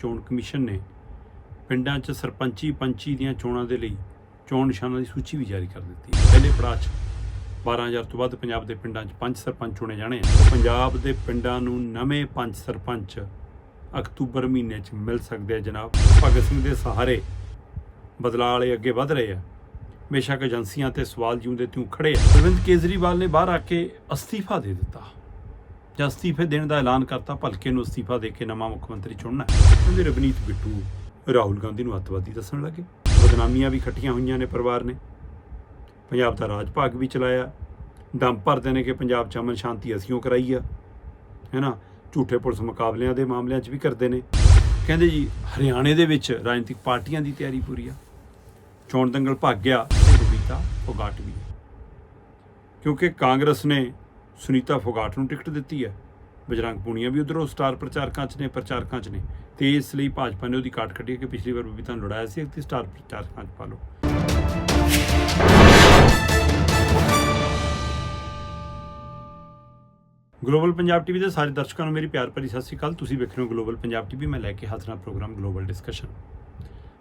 ਚੋਣ ਕਮਿਸ਼ਨ ਨੇ ਪਿੰਡਾਂ 'ਚ ਸਰਪੰਚੀ ਪੰਚੀ ਦੀਆਂ ਚੋਣਾਂ ਦੇ ਲਈ ਚੋਣ ਨਿਸ਼ਾਨਾਂ ਦੀ ਸੂਚੀ ਵੀ ਜਾਰੀ ਕਰ ਦਿੱਤੀ। ਹੈ ਪਹਿਲੇ ਪੜਾਅ 'ਚ 12000 ਤੋਂ ਵੱਧ ਪੰਜਾਬ ਦੇ ਪਿੰਡਾਂ 'ਚ ਪੰਜ ਸਰਪੰਚ ਚੁਣੇ ਜਾਣੇ ਆ ਪੰਜਾਬ ਦੇ ਪਿੰਡਾਂ ਨੂੰ ਨਵੇਂ ਪੰਜ ਸਰਪੰਚ ਅਕਤੂਬਰ ਮਹੀਨੇ 'ਚ ਮਿਲ ਸਕਦੇ ਆ ਜਨਾਬ। ਭਗਤ ਸਿੰਘ ਦੇ ਸਹਾਰੇ ਬਦਲਾਅ ਵਾਲੇ ਅੱਗੇ ਵਧ ਰਹੇ ਆ। ਬੇਸ਼ੱਕ ਏਜੰਸੀਆਂ ਤੇ ਸਵਾਲ ਜਿਉਂਦੇ ਤਿਉਂ ਖੜੇ ਆ। ਅਰਵਿੰਦ ਕੇਜਰੀਵਾਲ ਨੇ ਬਾਹਰ ਆ ਕੇ ਅਸਤੀਫਾ ਦੇ ਦਿੱਤਾ। ਜਾਂ ਅਸਤੀਫੇ ਦੇਣ ਦਾ ਐਲਾਨ ਕਰਤਾ, ਭਲਕੇ ਨੂੰ ਅਸਤੀਫਾ ਦੇ ਕੇ ਨਵਾਂ ਮੁੱਖ ਮੰਤਰੀ ਚੁਣਨਾ ਕਹਿੰਦੇ ਰਵਨੀਤ ਬਿੱਟੂ ਰਾਹੁਲ ਗਾਂਧੀ ਨੂੰ ਅੱਤਵਾਦੀ ਦੱਸਣ ਲੱਗੇ। ਬਦਨਾਮੀਆਂ ਵੀ ਖੱਟੀਆਂ ਹੋਈਆਂ ਨੇ ਪਰਿਵਾਰ ਨੇ। ਪੰਜਾਬ ਦਾ ਰਾਜ ਭਾਗ ਵੀ ਚਲਾਇਆ। ਦਮ ਭਰਦੇ ਨੇ ਕਿ ਪੰਜਾਬ 'ਚ ਅਮਨ ਸ਼ਾਂਤੀ ਅਸੀਂ ਕਰਾਈ ਆ। ਹੈਨਾ? ਝੂਠੇ ਪੁਲਿਸ ਮੁਕਾਬਲਿਆਂ ਦੇ ਮਾਮਲਿਆਂ 'ਚ ਵੀ ਕਰਦੇ ਨੇ। ਕਹਿੰਦੇ ਜੀ, ਹਰਿਆਣੇ ਦੇ ਵਿੱਚ ਰਾਜਨੀਤਿਕ ਪਾਰਟੀਆਂ ਦੀ ਤਿਆਰੀ ਪੂਰੀ ਆ। ਚੋਣ ਦੰਗਲ ਭੱਗ ਗਿਆ ਬਬੀਤਾ ਫੋਗਾਟ ਵੀ। ਕਿਉਂਕਿ ਕਾਂਗਰਸ ਨੇ ਸੁਨੀਤਾ ਫੋਗਾਟ ਨੂੰ ਟਿਕਟ ਦਿੱਤੀ ਹੈ। ਬਜਰੰਗ ਪੂਨੀਆ ਵੀ ਉਧਰੋਂ ਸਟਾਰ ਪ੍ਰਚਾਰਕਾਂ 'ਚ ਨੇ, ਪ੍ਰਚਾਰਕਾਂ 'ਚ ਨੇ। ਤੇ ਇਸ ਲਈ ਭਾਜਪਾ ਨੇ ਉਹਦੀ ਕਾਟ ਕੱਢੀ ਹੈ ਕਿ ਪਿਛਲੀ ਵਾਰ ਬਬੀਤਾ ਨੂੰ ਲੜਾਇਆ ਸੀ ਤੇ ਸਟਾਰ ਪ੍ਰਚਾਰਕਾਂ 'ਚ ਪਾ ਲਓ। ਗਲੋਬਲ ਪੰਜਾਬ ਟੀਵੀ ਦੇ ਸਾਰੇ ਦਰਸ਼ਕਾਂ ਨੂੰ ਮੇਰੀ ਪਿਆਰ ਭਰੀ ਸਤਿ ਸ਼੍ਰੀ ਅਕਾਲ। ਤੁਸੀਂ ਵੇਖ ਰਹੇ ਹੋ ਗਲੋਬਲ ਪੰਜਾਬ ਟੀਵੀ। ਮੈਂ ਲੈ ਕੇ ਹਾਜ਼ਰ ਹਾਂ ਪ੍ਰੋਗਰਾਮ ਗਲੋਬਲ ਡਿਸਕਸ਼ਨ।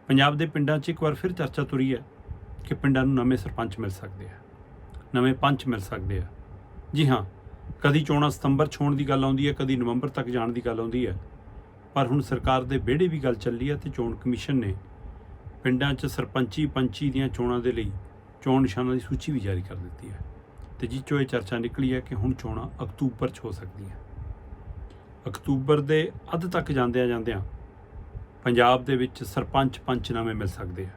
ਪੰਜਾਬ ਦੇ ਪਿੰਡਾਂ 'ਚ ਇੱਕ ਵਾਰ ਫਿਰ ਚਰਚਾ ਤੁਰੀ ਹੈ ਕਿ ਪਿੰਡਾਂ ਨੂੰ ਨਵੇਂ ਸਰਪੰਚ ਮਿਲ ਸਕਦੇ ਆ। ਨਵੇਂ ਪੰਚ ਮਿਲ ਸਕਦੇ ਆ। ਜੀ ਹਾਂ, ਕਦੀ ਚੋਣਾਂ ਸਤੰਬਰ 'ਚ ਹੋਣ ਦੀ ਗੱਲ ਆਉਂਦੀ ਹੈ, ਕਦੀ ਨਵੰਬਰ ਤੱਕ ਜਾਣ ਦੀ ਗੱਲ ਆਉਂਦੀ ਹੈ। ਪਰ ਹੁਣ ਸਰਕਾਰ ਦੇ ਵਿਹੜੇ ਵੀ ਗੱਲ ਚੱਲੀ ਹੈ ਤੇ ਚੋਣ ਕਮਿਸ਼ਨ ਨੇ ਪਿੰਡਾਂ 'ਚ ਸਰਪੰਚੀ ਪੰਚੀ ਦੀਆਂ ਚੋਣਾਂ ਦੇ ਲਈ ਚੋਣ ਨਿਸ਼ਾਨਾਂ ਦੀ ਸੂਚੀ ਵੀ ਜਾਰੀ ਕਰ ਦਿੱਤੀ ਹੈ। ਤੇ ਜਿਸ 'ਚੋਂ ਇਹ ਚਰਚਾ ਨਿਕਲੀ ਹੈ ਕਿ ਹੁਣ ਚੋਣਾਂ ਅਕਤੂਬਰ 'ਚ ਹੋ ਸਕਦੀਆਂ ਅਕਤੂਬਰ ਦੇ ਅੱਧ ਤੱਕ ਜਾਂਦਿਆਂ ਜਾਂਦਿਆਂ ਪੰਜਾਬ ਦੇ ਵਿੱਚ ਸਰਪੰਚ ਪੰਚ ਨਵੇਂ ਮਿਲ ਸਕਦੇ ਆ।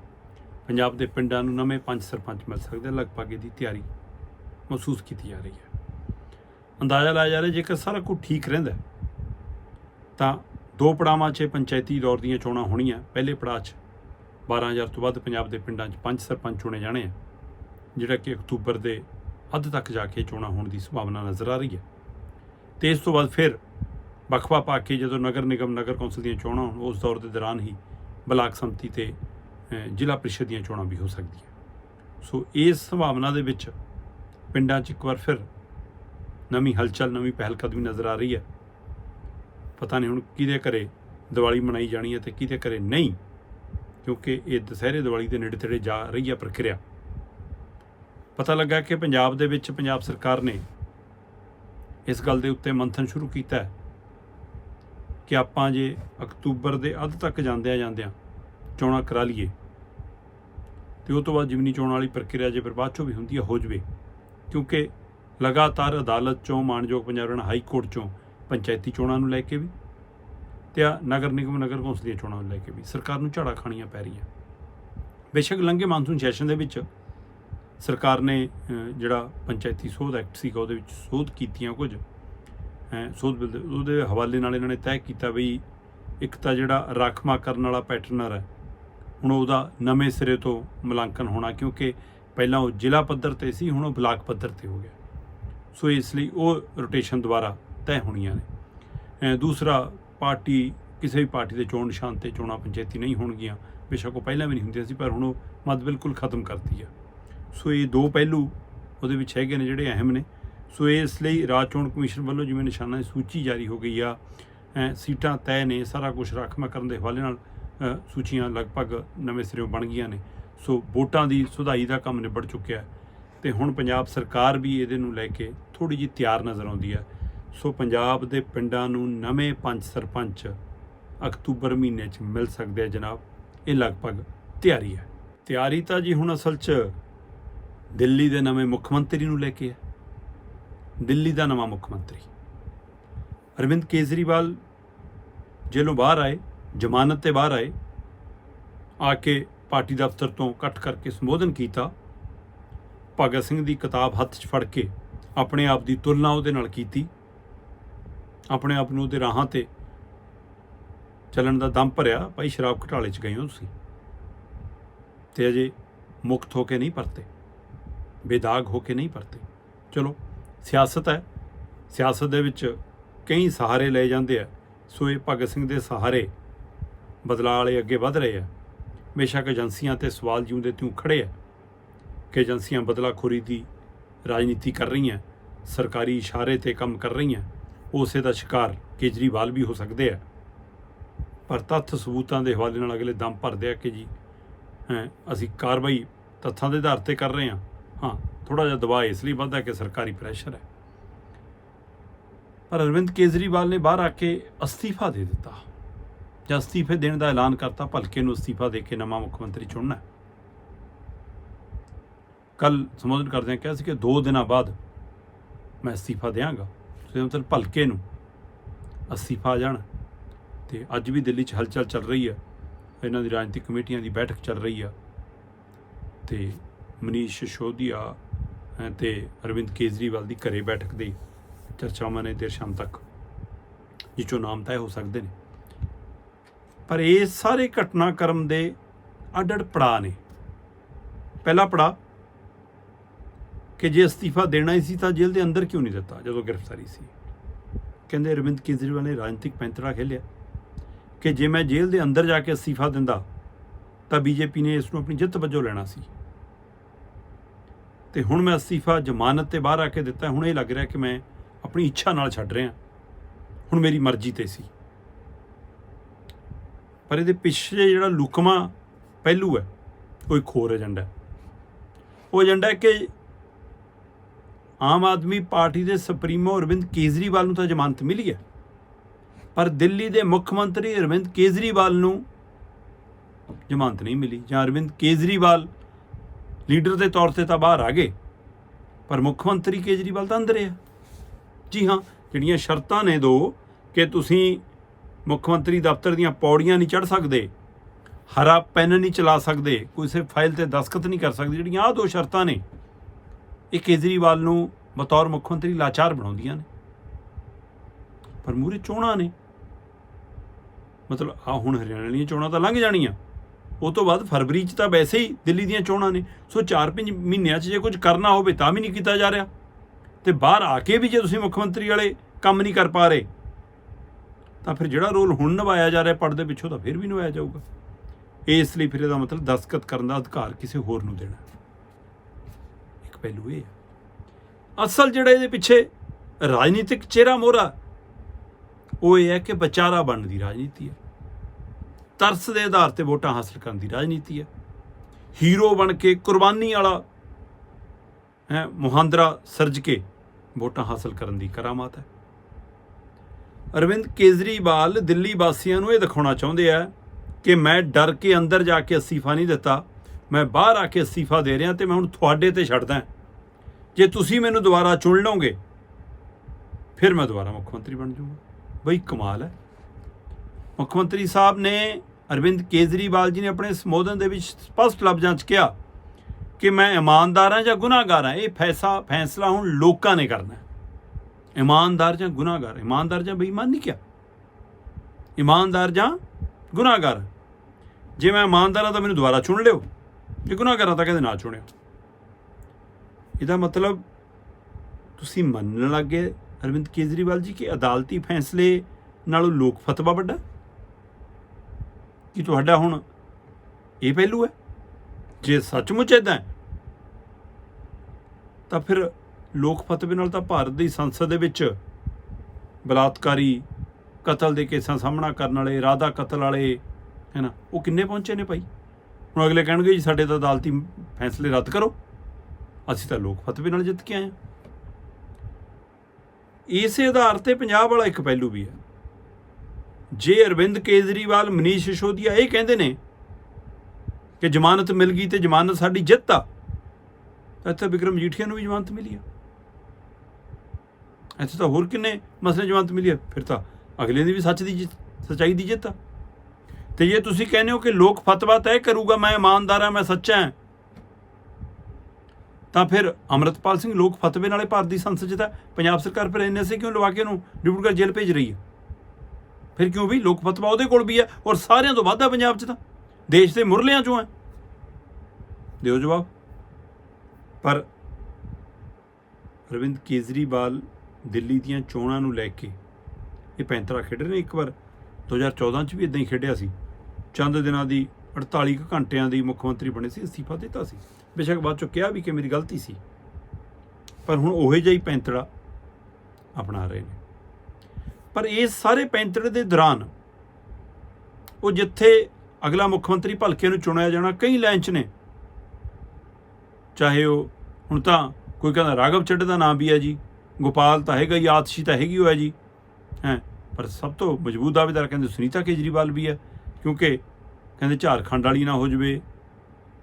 ਪੰਜਾਬ ਦੇ ਪਿੰਡਾਂ ਨੂੰ ਨਵੇਂ ਪੰਜ ਸਰਪੰਚ ਮਿਲ ਸਕਦੇ ਲਗਭਗ ਇਹਦੀ ਤਿਆਰੀ ਮਹਿਸੂਸ ਕੀਤੀ ਜਾ ਰਹੀ ਹੈ। ਅੰਦਾਜ਼ਾ ਲਾਇਆ ਜਾ ਰਿਹਾ ਜੇਕਰ ਸਾਰਾ ਕੁਝ ਠੀਕ ਰਹਿੰਦਾ ਤਾਂ ਦੋ ਪੜਾਵਾਂ 'ਚ ਪੰਚਾਇਤੀ ਦੌਰ ਦੀਆਂ ਚੋਣਾਂ ਹੋਣੀਆਂ। ਪਹਿਲੇ ਪੜਾਅ 'ਚ 12000 ਤੋਂ ਵੱਧ ਪੰਜਾਬ ਦੇ ਪਿੰਡਾਂ 'ਚ ਪੰਜ ਸਰਪੰਚ ਚੁਣੇ ਜਾਣੇ ਆ, ਜਿਹੜਾ ਕਿ ਅਕਤੂਬਰ ਦੇ ਅੱਧ ਤੱਕ ਜਾ ਕੇ ਚੋਣਾਂ ਹੋਣ ਦੀ ਸੰਭਾਵਨਾ ਨਜ਼ਰ ਆ ਰਹੀ ਹੈ। ਤੇ ਇਸ ਤੋਂ ਬਾਅਦ ਫਿਰ ਵਕਫਾ ਪਾ ਕੇ ਜਦੋਂ ਨਗਰ ਨਿਗਮ, ਨਗਰ ਕੌਂਸਲ ਦੀਆਂ ਚੋਣਾਂ ਹੋਣ, ਉਸ ਦੌਰ ਦੇ ਦੌਰਾਨ ਹੀ ਬਲਾਕ ਸੰਮਤੀ ਤੇ ਜ਼ਿਲ੍ਹਾ ਪ੍ਰੀਸ਼ਦ ਦੀਆਂ ਚੋਣਾਂ ਵੀ ਹੋ ਸਕਦੀਆਂ। ਸੋ ਇਸ ਸੰਭਾਵਨਾ ਦੇ ਵਿੱਚ ਪਿੰਡਾਂ 'ਚ ਇੱਕ ਵਾਰ ਫਿਰ ਨਵੀਂ ਹਲਚਲ, ਨਵੀਂ ਪਹਿਲ ਕਦਮੀ ਨਜ਼ਰ ਆ ਰਹੀ ਹੈ। ਪਤਾ ਨਹੀਂ ਹੁਣ ਕਿਹਦੇ ਘਰੇ ਦੀਵਾਲੀ ਮਨਾਈ ਜਾਣੀ ਹੈ ਤੇ ਕਿਹਦੇ ਘਰੇ ਨਹੀਂ, ਕਿਉਂਕਿ ਇਹ ਦੁਸਹਿਰੇ ਦੀਵਾਲੀ ਦੇ ਨੇੜੇ ਤੇੜੇ ਜਾ ਰਹੀ ਹੈ ਪ੍ਰਕਿਰਿਆ। ਪਤਾ ਲੱਗਾ ਕਿ ਪੰਜਾਬ ਦੇ ਵਿੱਚ ਪੰਜਾਬ ਸਰਕਾਰ ਨੇ ਇਸ ਗੱਲ ਦੇ ਉੱਤੇ ਮੰਥਨ ਸ਼ੁਰੂ ਕੀਤਾ ਹੈ ਕਿ ਆਪਾਂ ਜੇ ਅਕਤੂਬਰ ਦੇ ਅੱਧ ਤੱਕ ਜਾਂਦਿਆਂ ਜਾਂਦਿਆਂ ਚੋਣਾਂ ਕਰਾ ਲਈਏ, ਤੇ ਉਹ ਤੋਂ ਬਾਅਦ ਜਿਮਨੀ ਚੋਣ ਵਾਲੀ ਪ੍ਰਕਿਰਿਆ ਜੇ ਫਿਰ ਬਾਅਦ ਚੋਂ ਵੀ ਹੁੰਦੀ ਹੈ, ਹੋ ਜਵੇ। ਕਿਉਂਕਿ ਲਗਾਤਾਰ ਅਦਾਲਤ ਚੋਂ ਮਾਨਯੋਗ ਪੰਜਾਬ ਹਾਈ ਕੋਰਟ ਚੋਂ ਪੰਚਾਇਤੀ ਚੋਣਾਂ ਨੂੰ ਲੈ ਕੇ ਵੀ ਤੇ ਆ ਨਗਰ ਨਿਗਮ, ਨਗਰ ਕੌਂਸਲ ਦੀਆਂ ਚੋਣਾਂ ਨੂੰ ਲੈ ਕੇ ਵੀ ਸਰਕਾਰ ਨੂੰ ਝਾੜਾ ਖਾਣੀਆਂ ਪੈ ਰਹੀਆਂ। ਬੇਸ਼ੱਕ ਲੰਘੇ ਮਾਨਸੂਨ ਸੈਸ਼ਨ ਦੇ ਵਿੱਚ ਸਰਕਾਰ ਨੇ ਜਿਹੜਾ ਪੰਚਾਇਤੀ ਸੋਧ ਐਕਟ ਸੀਗਾ, ਉਹਦੇ ਵਿੱਚ ਸੋਧ ਕੀਤੀਆਂ ਕੁਝ। ਸੋਧ ਬਿੱਲ ਉਹਦੇ ਹਵਾਲੇ ਨਾਲ ਇਹਨਾਂ ਨੇ ਤੈਅ ਕੀਤਾ ਵੀ ਇੱਕ ਤਾਂ ਜਿਹੜਾ ਰਾਖਮਾ ਕਰਨ ਵਾਲਾ ਪੈਟਰਨਰ ਹੈ ਹੁਣ ਉਹਦਾ ਨਵੇਂ ਸਿਰੇ ਤੋਂ ਮੁਲਾਂਕਣ ਹੋਣਾ, ਕਿਉਂਕਿ ਪਹਿਲਾਂ ਉਹ ਜ਼ਿਲ੍ਹਾ ਪੱਧਰ ਤੇ ਸੀ, ਹੁਣ ਉਹ ਬਲਾਕ ਪੱਧਰ ਤੇ ਹੋ ਗਿਆ। ਸੋ ਇਸ ਲਈ ਉਹ ਰੋਟੇਸ਼ਨ ਦੁਆਰਾ ਤੈਅ ਹੋਣੀਆਂ ਨੇ। ਦੂਸਰਾ, ਪਾਰਟੀ, ਕਿਸੇ ਵੀ ਪਾਰਟੀ ਦੇ ਚੋਣ ਨਿਸ਼ਾਨ ਤੇ ਚੋਣਾਂ ਪੰਚਾਇਤੀ ਨਹੀਂ ਹੋਣਗੀਆਂ। ਬੇਸ਼ੱਕ ਉਹ ਪਹਿਲਾਂ ਵੀ ਨਹੀਂ ਹੁੰਦੀਆਂ ਸੀ, ਪਰ ਹੁਣ ਉਹ ਮੱਦ ਬਿਲਕੁਲ ਖਤਮ ਕਰਤੀ ਆ। ਸੋ ਇਹ ਦੋ ਪਹਿਲੂ ਉਹਦੇ ਵਿੱਚ ਹੈਗੇ ਨੇ ਜਿਹੜੇ ਅਹਿਮ ਨੇ। ਸੋ ਇਸ ਲਈ ਰਾਜ ਚੋਣ ਕਮਿਸ਼ਨ ਵੱਲੋਂ ਜਿਵੇਂ ਨਿਸ਼ਾਨਾਂ ਦੀ ਸੂਚੀ ਜਾਰੀ ਹੋ ਗਈ ਆ ਸੀਟਾਂ ਤੈਅ ਨੇ, ਸਾਰਾ ਕੁਝ ਰਾਖਵਾਂ ਕਰਨ ਦੇ ਹਵਾਲੇ ਨਾਲ ਸੂਚੀਆਂ ਲਗਭਗ ਨਵੇਂ ਸਿਰੋਂ ਬਣ ਗਈਆਂ ਨੇ। ਸੋ ਵੋਟਾਂ ਦੀ ਸੁਧਾਈ ਦਾ ਕੰਮ ਨਿਬੜ ਚੁੱਕਿਆ ਹੈ। ਤੇ ਹੁਣ ਪੰਜਾਬ ਸਰਕਾਰ ਵੀ ਇਹਦੇ ਨੂੰ ਲੈ ਕੇ ਥੋੜੀ ਜਿਹੀ ਤਿਆਰ ਨਜ਼ਰ ਆਉਂਦੀ ਹੈ। ਸੋ ਪੰਜਾਬ ਦੇ ਪਿੰਡਾਂ ਨੂੰ ਨਵੇਂ ਪੰਜ ਸਰਪੰਚ ਅਕਤੂਬਰ ਮਹੀਨੇ 'ਚ ਮਿਲ ਸਕਦੇ ਆ ਜਨਾਬ। ਇਹ ਲਗਭਗ ਤਿਆਰੀ ਹੈ। ਤਿਆਰੀ ਤਾਂ ਜੀ ਹੁਣ ਅਸਲ 'ਚ ਦਿੱਲੀ ਦੇ ਨਵੇਂ ਮੁੱਖ ਮੰਤਰੀ ਨੂੰ ਲੈ ਕੇ ਹੈ। ਦਿੱਲੀ ਦਾ ਨਵਾਂ ਮੁੱਖ ਮੰਤਰੀ। ਅਰਵਿੰਦ ਕੇਜਰੀਵਾਲ ਜੇਲੋਂ ਬਾਹਰ ਆਏ, ਜ਼ਮਾਨਤ ਤੇ ਬਾਹਰ ਆਏ, ਆ ਕੇ ਪਾਰਟੀ ਦਫ਼ਤਰ ਤੋਂ ਕੱਟ ਕਰਕੇ ਸੰਬੋਧਨ ਕੀਤਾ। ਭਗਤ ਸਿੰਘ ਦੀ ਕਿਤਾਬ ਹੱਥ 'ਚ ਫੜ ਕੇ ਆਪਣੇ ਆਪ ਦੀ ਤੁਲਨਾ ਉਹਦੇ ਨਾਲ ਕੀਤੀ। ਆਪਣੇ ਆਪ ਨੂੰ ਉਹਦੇ ਰਾਹਾਂ ਤੇ ਚੱਲਣ ਦਾ ਦਮ ਭਰਿਆ। ਭਾਈ, ਸ਼ਰਾਬ ਘਟਾਲੇ 'ਚ ਗਏ ਹੋ ਤੁਸੀਂ ਤੇ ਅਜੇ ਮੁਕਤ ਹੋ ਕੇ ਨਹੀਂ ਪਰਤੇ। ਬੇਦਾਗ ਹੋ ਕੇ ਨਹੀਂ ਪਰਤੇ। ਚਲੋ, ਸਿਆਸਤ ਹੈ। ਸਿਆਸਤ ਦੇ ਵਿੱਚ ਕਈ ਸਹਾਰੇ ਲਏ ਜਾਂਦੇ ਆ। ਸੋ ਇਹ ਭਗਤ ਸਿੰਘ ਦੇ ਸਹਾਰੇ ਬਦਲਾਅ ਵਾਲੇ ਅੱਗੇ ਵਧ ਰਹੇ ਆ। ਬੇਸ਼ੱਕ ਏਜੰਸੀਆਂ ਤੇ ਸਵਾਲ ਜਿਉਂਦੇ ਤਿਉਂ ਖੜੇ ਆ। ਕਿ ਏਜੰਸੀਆਂ ਬਦਲਾਖੋਰੀ ਦੀ ਰਾਜਨੀਤੀ ਕਰ ਰਹੀਆਂ, ਸਰਕਾਰੀ ਇਸ਼ਾਰੇ ਤੇ ਕੰਮ ਕਰ ਰਹੀਆਂ, ਉਸੇ ਦਾ ਸ਼ਿਕਾਰ ਕੇਜਰੀਵਾਲ ਵੀ ਹੋ ਸਕਦੇ ਆ। ਪਰ ਤੱਥ ਸਬੂਤਾਂ ਦੇ ਹਵਾਲੇ ਨਾਲ ਅਗਲੇ ਦਮ ਭਰਦੇ ਆ ਕਿ ਜੀ, ਹੈ, ਅਸੀਂ ਕਾਰਵਾਈ ਤੱਥਾਂ ਦੇ ਆਧਾਰ ਤੇ ਕਰ ਰਹੇ ਹਾਂ। ਹਾਂ ਥੋੜਾ ਜਿਹਾ ਦਬਾਅ ਇਸ ਲਈ ਵੱਧਦਾ ਕਿ ਸਰਕਾਰੀ ਪ੍ਰੈਸ਼ਰ ਹੈ। ਪਰ ਅਰਵਿੰਦ ਕੇਜਰੀਵਾਲ ਨੇ ਬਾਹਰ ਆ ਕੇ ਅਸਤੀਫਾ ਦੇ ਦਿੱਤਾ। ਜਾਂ ਅਸਤੀਫੇ ਦੇਣ ਦਾ ਐਲਾਨ ਕਰਤਾ, ਭਲਕੇ ਨੂੰ ਅਸਤੀਫਾ ਦੇ ਕੇ ਨਵਾਂ ਮੁੱਖ ਮੰਤਰੀ ਚੁਣਨਾ ਕੱਲ ਸੰਬੋਧਨ ਕਰਦਿਆਂ ਕਿਹਾ ਸੀ ਕਿ 2 ਦਿਨਾਂ ਬਾਅਦ ਮੈਂ ਅਸਤੀਫਾ ਦੇਵਾਂਗਾ ਤੇ ਮਤਲਬ ਭਲਕੇ ਨੂੰ ਅਸਤੀਫਾ ਆ ਜਾਣਾ। ਤੇ ਅੱਜ ਵੀ ਦਿੱਲੀ 'ਚ ਹਲਚਲ ਚੱਲ ਰਹੀ ਹੈ ਇਹਨਾਂ ਦੀ ਰਾਜਨੀਤਿਕ ਕਮੇਟੀਆਂ ਦੀ ਬੈਠਕ ਚੱਲ ਰਹੀ ਆ। ਤੇ ਮਨੀਸ਼ ਸਿਸੋਦੀਆ ਅਹ, ਤੇ ਅਰਵਿੰਦ ਕੇਜਰੀਵਾਲ ਦੀ ਘਰੇ ਬੈਠਕ ਦੀ ਚਰਚਾਵਾਂ ਨੇ ਦੇਰ ਸ਼ਾਮ ਤੱਕ ਜਿਹ 'ਚੋਂ ਨਾਮ ਤੈਅ ਹੋ ਸਕਦੇ ਨੇ। ਪਰ ਇਹ ਸਾਰੇ ਘਟਨਾਕ੍ਰਮ ਦੇ ਅੱਡ-ਅੱਡ ਪੜਾਅ ਨੇ। ਪਹਿਲਾ ਪੜਾਅ ਕਿ ਜੇ ਅਸਤੀਫਾ ਦੇਣਾ ਹੀ ਸੀ ਤਾਂ ਜੇਲ੍ਹ ਦੇ ਅੰਦਰ ਕਿਉਂ ਨਹੀਂ ਦਿੱਤਾ, ਜਦੋਂ ਗ੍ਰਿਫਤਾਰੀ ਸੀ? ਕਹਿੰਦੇ ਅਰਵਿੰਦ ਕੇਜਰੀਵਾਲ ਨੇ ਰਾਜਨੀਤਿਕ ਪੈਂਤੜਾ ਖੇਲਿਆ। ਕਿ ਜੇ ਮੈਂ ਜੇਲ੍ਹ ਦੇ ਅੰਦਰ ਜਾ ਕੇ ਅਸਤੀਫਾ ਦਿੰਦਾ, ਤਾਂ ਬੀਜੇਪੀ ਨੇ ਇਸ ਨੂੰ ਆਪਣੀ ਜਿੱਤ ਵਜੋਂ ਲੈਣਾ ਸੀ। ਤੇ ਹੁਣ ਮੈਂ ਅਸਤੀਫਾ ਜ਼ਮਾਨਤ ਤੇ ਬਾਹਰ ਆ ਕੇ ਦਿੱਤਾ, ਹੁਣ ਇਹ ਲੱਗ ਰਿਹਾ ਕਿ ਮੈਂ ਆਪਣੀ ਇੱਛਾ ਨਾਲ ਛੱਡ ਰਿਹਾ। ਹੁਣ ਮੇਰੀ ਮਰਜ਼ੀ ਤੇ ਸੀ। ਪਰ ਇਹਦੇ ਪਿੱਛੇ ਜਿਹੜਾ ਲੁਕਮਾ ਪਹਿਲੂ ਹੈ, ਉਹ ਇੱਕ ਹੋਰ ਏਜੰਡਾ ਉਹ ਏਜੰਡਾ ਹੈ ਕਿ ਆਮ ਆਦਮੀ ਪਾਰਟੀ ਦੇ ਸੁਪਰੀਮੋ ਅਰਵਿੰਦ ਕੇਜਰੀਵਾਲ ਨੂੰ ਤਾਂ ਜ਼ਮਾਨਤ ਮਿਲੀ ਹੈ। ਪਰ ਦਿੱਲੀ ਦੇ ਮੁੱਖ ਮੰਤਰੀ ਅਰਵਿੰਦ ਕੇਜਰੀਵਾਲ ਨੂੰ ਜ਼ਮਾਨਤ ਨਹੀਂ ਮਿਲੀ ਜਾਂ ਅਰਵਿੰਦ ਕੇਜਰੀਵਾਲ ਲੀਡਰ ਦੇ ਤੌਰ ਤੇ ਤਾਂ ਬਾਹਰ ਆ ਗਏ, ਪਰ ਮੁੱਖ ਮੰਤਰੀ ਕੇਜਰੀਵਾਲ ਤਾਂ ਅੰਦਰ ਹੈ ਜੀ ਹਾਂ, ਜਿਹੜੀਆਂ ਸ਼ਰਤਾਂ ਨੇ ਦੋ ਕਿ ਤੁਸੀਂ ਮੁੱਖ ਮੰਤਰੀ ਦਫ਼ਤਰ ਦੀਆਂ ਪੌੜੀਆਂ ਨਹੀਂ ਚੜ੍ਹ ਸਕਦੇ, ਹਰਾ ਪੈਨ ਨਹੀਂ ਚਲਾ ਸਕਦੇ ਕਿਸੇ ਫਾਈਲ ਤੇ ਦਸਖਤ ਨਹੀਂ ਕਰ ਸਕਦੇ, ਜਿਹੜੀਆਂ ਆਹ ਦੋ ਸ਼ਰਤਾਂ ਨੇ ਇਹ ਕੇਜਰੀਵਾਲ ਨੂੰ ਬਤੌਰ ਮੁੱਖ ਮੰਤਰੀ ਲਾਚਾਰ ਬਣਾਉਂਦੀਆਂ ਨੇ। ਪਰ ਮੂਰੇ ਚੋਣਾਂ ਨੇ। ਮਤਲਬ ਆ ਹੁਣ ਹਰਿਆਣਾ ਦੀਆਂ ਚੋਣਾਂ ਤਾਂ ਲੰਘ ਜਾਣੀਆਂ। ਉਹ ਤੋਂ ਬਾਅਦ ਫਰਵਰੀ 'ਚ ਤਾਂ ਵੈਸੇ ਹੀ ਦਿੱਲੀ ਦੀਆਂ ਚੋਣਾਂ ਨੇ। ਸੋ 4-5 ਮਹੀਨਿਆਂ 'ਚ ਜੇ ਕੁਝ ਕਰਨਾ ਹੋਵੇ ਤਾਂ ਵੀ ਨਹੀਂ ਕੀਤਾ ਜਾ ਰਿਹਾ। ਤੇ ਬਾਹਰ ਆ ਕੇ ਵੀ ਜੇ ਤੁਸੀਂ ਮੁੱਖ ਮੰਤਰੀ ਵਾਲੇ ਕੰਮ ਨਹੀਂ ਕਰ ਪਾ ਰਹੇ, ਤਾਂ ਫਿਰ ਜਿਹੜਾ ਰੋਲ ਹੁਣ ਨਿਭਾਇਆ ਜਾ ਰਿਹਾ ਪੜਦੇ ਪਿੱਛੋਂ ਤਾਂ ਫਿਰ ਵੀ ਨਿਭਾਇਆ ਜਾਊਗਾ। ਇਸ ਲਈ ਫਿਰ ਇਹਦਾ ਮਤਲਬ ਦਸਤਖਤ ਕਰਨ ਦਾ ਅਧਿਕਾਰ ਕਿਸੇ ਹੋਰ ਨੂੰ ਦੇਣਾ। ਪਹਿਲੂ ਇਹ ਹੈ ਅਸਲ ਜਿਹੜਾ ਇਹਦੇ ਪਿੱਛੇ ਰਾਜਨੀਤਿਕ ਚਿਹਰਾ ਮੋਹਰਾ, ਉਹ ਇਹ ਹੈ ਕਿ ਵਿਚਾਰਾ ਬਣਨ ਦੀ ਰਾਜਨੀਤੀ ਹੈ। ਤਰਸ ਦੇ ਆਧਾਰ ਤੇ ਵੋਟਾਂ ਹਾਸਲ ਕਰਨ ਦੀ ਰਾਜਨੀਤੀ ਹੈ। ਹੀਰੋ ਬਣ ਕੇ ਕੁਰਬਾਨੀ ਵਾਲਾ, ਹੈ, ਮੁਹਾਂਦਰਾ ਸਰਜ ਕੇ ਵੋਟਾਂ ਹਾਸਲ ਕਰਨ ਦੀ ਕਰਾਮਾਤ ਹੈ। ਅਰਵਿੰਦ ਕੇਜਰੀਵਾਲ ਦਿੱਲੀ ਵਾਸੀਆਂ ਨੂੰ ਇਹ ਦਿਖਾਉਣਾ ਚਾਹੁੰਦੇ ਆ ਕਿ ਮੈਂ ਡਰ ਕੇ ਅੰਦਰ ਜਾ ਕੇ ਅਸਤੀਫਾ ਨਹੀਂ ਦਿੱਤਾ। ਮੈਂ ਬਾਹਰ ਆ ਕੇ ਅਸਤੀਫਾ ਦੇ ਰਿਹਾ ਤੇ ਮੈਂ ਹੁਣ ਤੁਹਾਡੇ ਤੇ ਛੱਡਦਾ ਜੇ ਤੁਸੀਂ ਮੈਨੂੰ ਦੁਬਾਰਾ ਚੁਣ ਲਓਗੇ, ਫਿਰ ਮੈਂ ਦੁਬਾਰਾ ਮੁੱਖ ਮੰਤਰੀ ਬਣ ਜਾਊਂਗਾ। ਬਈ ਕਮਾਲ ਹੈ। ਮੁੱਖ ਮੰਤਰੀ ਸਾਹਿਬ ਨੇ ਅਰਵਿੰਦ ਕੇਜਰੀਵਾਲ ਜੀ ਨੇ ਆਪਣੇ ਸੰਬੋਧਨ ਦੇ ਵਿੱਚ ਸਪਸ਼ਟ ਲਫ਼ਜ਼ਾਂ 'ਚ ਕਿਹਾ ਕਿ ਮੈਂ ਇਮਾਨਦਾਰ ਹਾਂ ਜਾਂ ਗੁਨਾਹਗਾਰ ਹਾਂ, ਇਹ ਫੈਸਲਾ ਫੈਸਲਾ ਹੁਣ ਲੋਕਾਂ ਨੇ ਕਰਨਾ ਹੈ। ਇਮਾਨਦਾਰ ਜਾਂ ਗੁਨਾਹਗਾਰ, ਇਮਾਨਦਾਰ ਜਾਂ ਬੇਈਮਾਨ ਨਹੀਂ ਕਿਹਾ। ਇਮਾਨਦਾਰ ਜਾਂ ਗੁਨਾਹਗਾਰ। ਜੇ ਮੈਂ ਇਮਾਨਦਾਰ ਹਾਂ ਤਾਂ ਮੈਨੂੰ ਦੁਬਾਰਾ ਚੁਣ ਲਿਓ। ਜੇ ਗੁਨਾਹਗਾਰ ਹਾਂ ਤਾਂ ਕਹਿੰਦੇ ਨਾ ਚੁਣਿਓ ਇਹਦਾ ਮਤਲਬ ਤੁਸੀਂ ਮੰਨਣ ਲੱਗੇ, ਅਰਵਿੰਦ ਕੇਜਰੀਵਾਲ ਜੀ, ਕਿ ਅਦਾਲਤੀ ਫੈਸਲੇ ਨਾਲੋਂ ਲੋਕ ਫਤਵਾ ਵੱਡਾ? ਕਿ ਤੁਹਾਡਾ ਹੁਣ ਇਹ ਪਹਿਲੂ ਹੈ? ਜੇ ਸੱਚਮੁੱਚ ਇਦਾਂ ਤਾਂ ਫਿਰ ਲੋਕ ਫਤਵੇ ਨਾਲ ਤਾਂ ਭਾਰਤ ਦੀ ਸੰਸਦ ਦੇ ਵਿੱਚ ਬਲਾਤਕਾਰੀ ਕਤਲ ਦੇ ਕੇਸਾਂ ਸਾਹਮਣਾ ਕਰਨ ਵਾਲੇ, ਰਾਧਾ ਕਤਲ ਵਾਲੇ, ਹੈ ਨਾ, ਉਹ ਕਿੰਨੇ ਪਹੁੰਚੇ ਨੇ ਭਾਈ? ਹੁਣ ਅਗਲੇ ਕਹਿਣਗੇ ਜੀ ਸਾਡੇ ਤਾਂ ਅਦਾਲਤੀ ਫੈਸਲੇ ਰੱਦ ਕਰੋ। ਅਸੀਂ ਤਾਂ ਲੋਕ ਫਤਵੇ ਨਾਲ ਜਿੱਤ ਕੇ ਆਏ ਹਾਂ। ਇਸੇ ਆਧਾਰ ਤੇ ਪੰਜਾਬ ਵਾਲਾ ਇੱਕ ਪਹਿਲੂ ਵੀ ਹੈ। ਜੇ ਅਰਵਿੰਦ ਕੇਜਰੀਵਾਲ, ਮਨੀਸ਼ ਸਿਸੋਦੀਆ ਇਹ ਕਹਿੰਦੇ ਨੇ ਕਿ ਜ਼ਮਾਨਤ ਮਿਲ ਗਈ ਤੇ ਜ਼ਮਾਨਤ ਸਾਡੀ ਜਿੱਤ ਆ ਇੱਥੇ ਵਿਕਰਮ ਜੀਠੀਆ ਨੂੰ ਵੀ ਜ਼ਮਾਨਤ ਮਿਲੀ ਆ। ਇੱਥੇ ਤਾਂ ਹੋਰ ਕਿੰਨੇ ਮਸਲੇ ਜ਼ਮਾਨਤ ਮਿਲੀ ਆ? ਫਿਰ ਤਾਂ ਅਗਲੇ ਦੀ ਵੀ ਸੱਚ ਦੀ ਜਿੱਤ, ਸਚਾਈ ਦੀ ਜਿੱਤ ਆ। ਤੇ ਜੇ ਤੁਸੀਂ ਕਹਿੰਦੇ ਹੋ ਕਿ ਲੋਕ ਫਤਵਾ ਤੈਅ ਕਰੂਗਾ, ਮੈਂ ਇਮਾਨਦਾਰ ਹਾਂ, ਮੈਂ ਸੱਚਾ ਹਾਂ। ਤਾਂ ਫਿਰ ਅਮਰਤਪਾਲ ਸਿੰਘ ਲੋਕ ਫਤਵੇ ਨਾਲੇ ਭਾਰਤ ਦੀ ਸੰਸਦ 'ਚ ਤਾਂ ਪੰਜਾਬ ਸਰਕਾਰ ਫਿਰ ਐਨਐਸਏ ਕਿਉਂ ਲਵਾ ਕੇ ਉਹਨੂੰ ਡਿਪਟੀ ਜੇਲ੍ਹ ਭੇਜ ਰਹੀ ਹੈ? ਫਿਰ ਕਿਉਂ ਵੀ ਲੋਕ ਫਤਵਾ ਉਹਦੇ ਕੋਲ ਵੀ ਹੈ ਔਰ ਸਾਰਿਆਂ ਤੋਂ ਵੱਧ ਹੈ ਪੰਜਾਬ 'ਚ ਤਾਂ? ਦੇਸ਼ ਦੇ ਮੁਰਲਿਆਂ 'ਚੋਂ ਹੈ। ਦਿਓ ਜਵਾਬ। ਪਰ ਅਰਵਿੰਦ ਕੇਜਰੀਵਾਲ ਦਿੱਲੀ ਦੀਆਂ ਚੋਣਾਂ ਨੂੰ ਲੈ ਕੇ ਇਹ ਪੈਂਤਰਾ ਖੇਡ ਰਹੇ ਨੇ ਇੱਕ ਵਾਰ। 2014 ਚ ਵੀ ਇਦਾਂ ਹੀ ਖੇਡਿਆ ਸੀ। ਚੰਦ ਦਿਨਾਂ ਦੀ 48 ਕੁ ਘੰਟਿਆਂ ਦੀ ਮੁੱਖ ਮੰਤਰੀ ਬਣੇ ਸੀ, ਅਸਤੀਫਾ ਦਿੱਤਾ ਸੀ। ਬੇਸ਼ੱਕ ਬਾਅਦ ਚੋਂ ਕਿਹਾ ਵੀ ਕਿ ਮੇਰੀ ਗਲਤੀ ਸੀ। ਪਰ ਹੁਣ ਉਹੇ ਜਿਹਾ ਹੀ ਪੈਂਤੜਾ ਅਪਣਾ ਰਹੇ ਨੇ। ਪਰ ਇਸ ਸਾਰੇ ਪੈਂਤੜੇ ਦੇ ਦੌਰਾਨ ਉਹ ਜਿੱਥੇ ਅਗਲਾ ਮੁੱਖ ਮੰਤਰੀ ਭਲਕੇ ਨੂੰ ਚੁਣਿਆ ਜਾਣਾ ਕਈ ਲਾਈਨ 'ਚ ਨੇ। ਚਾਹੇ ਉਹ ਹੁਣ ਤਾਂ ਕੋਈ ਕਹਿੰਦਾ ਰਾਘਵ ਚੱਡੇ ਦਾ ਨਾਮ ਵੀ ਹੈ ਜੀ, ਗੋਪਾਲ ਤਾਂ ਹੈਗਾ ਹੀ, ਆਤਸ਼ੀ ਤਾਂ ਹੈਗੀ ਹੋਇਆ ਜੀ। ਹੈ ਪਰ ਸਭ ਤੋਂ ਮਜ਼ਬੂਤ ਦਾਅਵੇਦਾਰ ਕਹਿੰਦੇ ਸੁਨੀਤਾ ਕੇਜਰੀਵਾਲ ਵੀ ਹੈ, ਕਿਉਂਕਿ ਕਹਿੰਦੇ ਝਾਰਖੰਡ ਵਾਲੀ ਨਾ ਹੋ ਜਵੇ,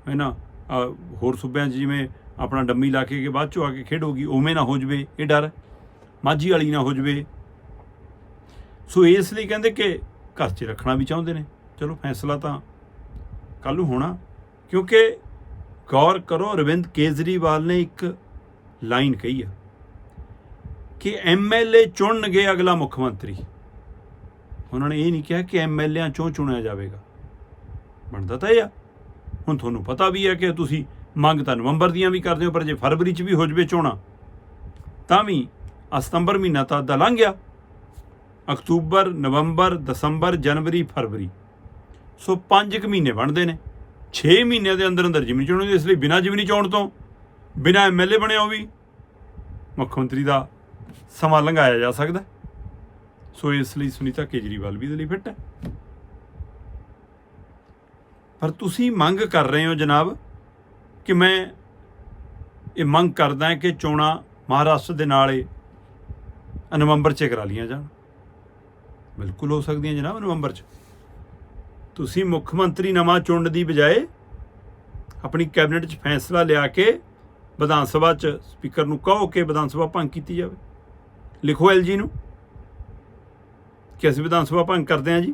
ਹੈ ਨਾ? ਹੋਰ ਸੂਬਿਆਂ 'ਚ ਜਿਵੇਂ ਆਪਣਾ ਡੰਮੀ ਲਾ ਕੇ ਬਾਅਦ ਚੋਂ ਆ ਕੇ ਖੇਡੋਗੀ ਉਵੇਂ ਨਾ ਹੋ ਜਵੇ, ਇਹ ਡਰ ਮਾਝੀ ਵਾਲੀ ਨਾ ਹੋ ਜਵੇ। ਸੋ ਇਸ ਲਈ ਕਹਿੰਦੇ ਕਿ ਘਰ 'ਚ ਰੱਖਣਾ ਵੀ ਚਾਹੁੰਦੇ ਨੇ। ਚਲੋ ਫੈਸਲਾ ਤਾਂ ਕੱਲ ਨੂੰ ਹੋਣਾ, ਕਿਉਂਕਿ ਗੌਰ ਕਰੋ, ਅਰਵਿੰਦ ਕੇਜਰੀਵਾਲ ਨੇ ਇੱਕ ਲਾਈਨ ਕਹੀ ਆ ਕਿ ਐਮਐਲਏ ਚੁਣਨਗੇ ਅਗਲਾ ਮੁੱਖ ਮੰਤਰੀ। ਉਹਨਾਂ ਨੇ ਇਹ ਨਹੀਂ ਕਿਹਾ ਕਿ ਐਮਐਲਏਆਂ ਚੋਂ ਚੁਣਿਆ ਜਾਵੇਗਾ। ਬਣਦਾ ਤਾਂ ਇਹ ਆ। ਹੁਣ ਤੁਹਾਨੂੰ ਪਤਾ ਵੀ ਹੈ ਕਿ ਤੁਸੀਂ ਮੰਗ ਤਾਂ ਨਵੰਬਰ ਦੀਆਂ ਵੀ ਕਰਦੇ ਹੋ, ਪਰ ਜੇ ਫਰਵਰੀ 'ਚ ਵੀ ਹੋ ਜਵੇ ਚੋਣਾ, ਤਾਂ ਵੀ ਸਤੰਬਰ ਮਹੀਨਾ ਤਾਂ ਅੱਧਾ ਲੰਘ ਗਿਆ। ਅਕਤੂਬਰ, ਨਵੰਬਰ, ਦਸੰਬਰ, ਜਨਵਰੀ, ਫਰਵਰੀ। ਸੋ 5 ਕੁ ਮਹੀਨੇ ਬਣਦੇ ਨੇ। 6 ਮਹੀਨਿਆਂ ਦੇ ਅੰਦਰ ਅੰਦਰ ਜਿਮਨੀ ਚੋਣ ਹੁੰਦੀ ਇਸ ਲਈ ਬਿਨਾਂ ਜਿਮਨੀ ਚੋਣ ਤੋਂ, ਬਿਨਾਂ ਐਮਐਲਏ ਬਣਿਆ ਉਹ ਵੀ ਮੁੱਖ ਮੰਤਰੀ ਦਾ ਸਮਾਂ ਲੰਘਾਇਆ ਜਾ ਸਕਦਾ। ਸੋ ਇਸ ਲਈ ਸੁਨੀਤਾ ਕੇਜਰੀਵਾਲ ਵੀ ਇਹਦੇ ਲਈ ਫਿੱਟ ਹੈ। ਪਰ ਤੁਸੀਂ ਮੰਗ ਕਰ ਰਹੇ ਹੋ ਜਨਾਬ ਕਿ ਮੈਂ ਇਹ ਮੰਗ ਕਰਦਾ ਕਿ ਚੋਣਾਂ ਮਹਾਰਾਸ਼ਟਰ ਦੇ ਨਾਲ ਹੀ ਨਵੰਬਰ 'ਚ ਕਰਾ ਲੀਆਂ ਜਾਣ। ਬਿਲਕੁਲ ਹੋ ਸਕਦੀਆਂ ਜਨਾਬ ਨਵੰਬਰ 'ਚ। ਤੁਸੀਂ ਮੁੱਖ ਮੰਤਰੀ ਨਵਾਂ ਚੁਣਨ ਦੀ ਬਜਾਏ ਆਪਣੀ ਕੈਬਨਿਟ 'ਚ ਫੈਸਲਾ ਲਿਆ ਕੇ ਵਿਧਾਨ ਸਭਾ 'ਚ ਸਪੀਕਰ ਨੂੰ ਕਹੋ ਕਿ ਵਿਧਾਨ ਸਭਾ ਭੰਗ ਕੀਤੀ ਜਾਵੇ। ਲਿਖੋ ਐਲਜੀ ਨੂੰ। ਕਿ ਅਸੀਂ ਵਿਧਾਨ ਸਭਾ ਭੰਗ ਕਰਦੇ ਹਾਂ ਜੀ।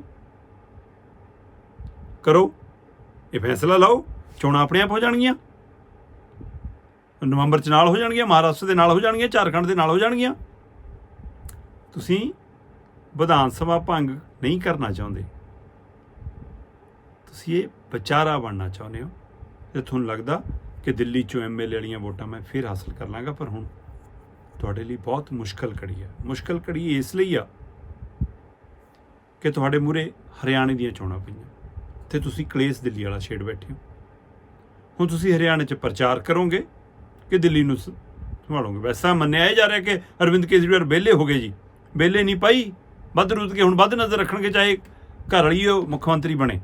ਕਰੋ। ਇਹ ਫੈਸਲਾ ਲਓ। ਚੋਣਾਂ ਆਪਣੇ ਆਪ ਹੋ ਜਾਣਗੀਆਂ। ਨਵੰਬਰ 'ਚ ਨਾਲ ਹੋ ਜਾਣਗੀਆਂ, ਮਹਾਰਾਸ਼ਟਰ ਦੇ ਨਾਲ ਹੋ ਜਾਣਗੀਆਂ, ਝਾਰਖੰਡ ਦੇ ਨਾਲ ਹੋ ਜਾਣਗੀਆਂ। ਤੁਸੀਂ ਵਿਧਾਨ ਸਭਾ ਭੰਗ ਨਹੀਂ ਕਰਨਾ ਚਾਹੁੰਦੇ। ਤੁਸੀਂ ਇਹ ਵਿਚਾਰਾ ਬਣਨਾ ਚਾਹੁੰਦੇ ਹੋ। ਤੇ ਤੁਹਾਨੂੰ ਲੱਗਦਾ ਕਿ ਦਿੱਲੀ ਚੋਂ ਐਮਐਲਏ ਵਾਲੀਆਂ ਵੋਟਾਂ ਮੈਂ ਫਿਰ ਹਾਸਲ ਕਰ ਲਾਂਗਾ, ਪਰ ਹੁਣ ਤੁਹਾਡੇ ਲਈ ਬਹੁਤ ਮੁਸ਼ਕਲ ਘੜੀ ਹੈ। ਮੁਸ਼ਕਲ ਘੜੀ ਇਸ ਲਈ ਆ ਕਿ ਤੁਹਾਡੇ ਮੂਰੇ ਹਰਿਆਣੇ ਦੀਆਂ ਚੋਣਾਂ ਪਈਆਂ। ਤੇ ਤੁਸੀਂ ਕਲੇਸ਼ ਦਿੱਲੀ ਵਾਲਾ ਛੇੜ ਬੈਠੇ ਹੋ। ਹੁਣ ਤੁਸੀਂ ਹਰਿਆਣੇ 'ਚ ਪ੍ਰਚਾਰ ਕਰੋਗੇ ਕਿ ਦਿੱਲੀ ਨੂੰ ਸ- ਸੰਭਾਲੋਗੇ? ਵੈਸਾ ਮੰਨਿਆ ਇਹ ਜਾ ਰਿਹਾ ਕਿ ਅਰਵਿੰਦ ਕੇਜਰੀਵਾਲ ਵਿਹਲੇ ਹੋ ਗਏ ਜੀ। ਵਿਹਲੇ ਨਹੀਂ ਪਾਈ। ਵੱਧ ਰੁੱਤ ਕੇ ਹੁਣ ਵੱਧ ਨਜ਼ਰ ਰੱਖਣਗੇ, ਚਾਹੇ ਘਰ ਵਾਲੀ ਉਹ ਮੁੱਖ ਮੰਤਰੀ ਬਣੇ।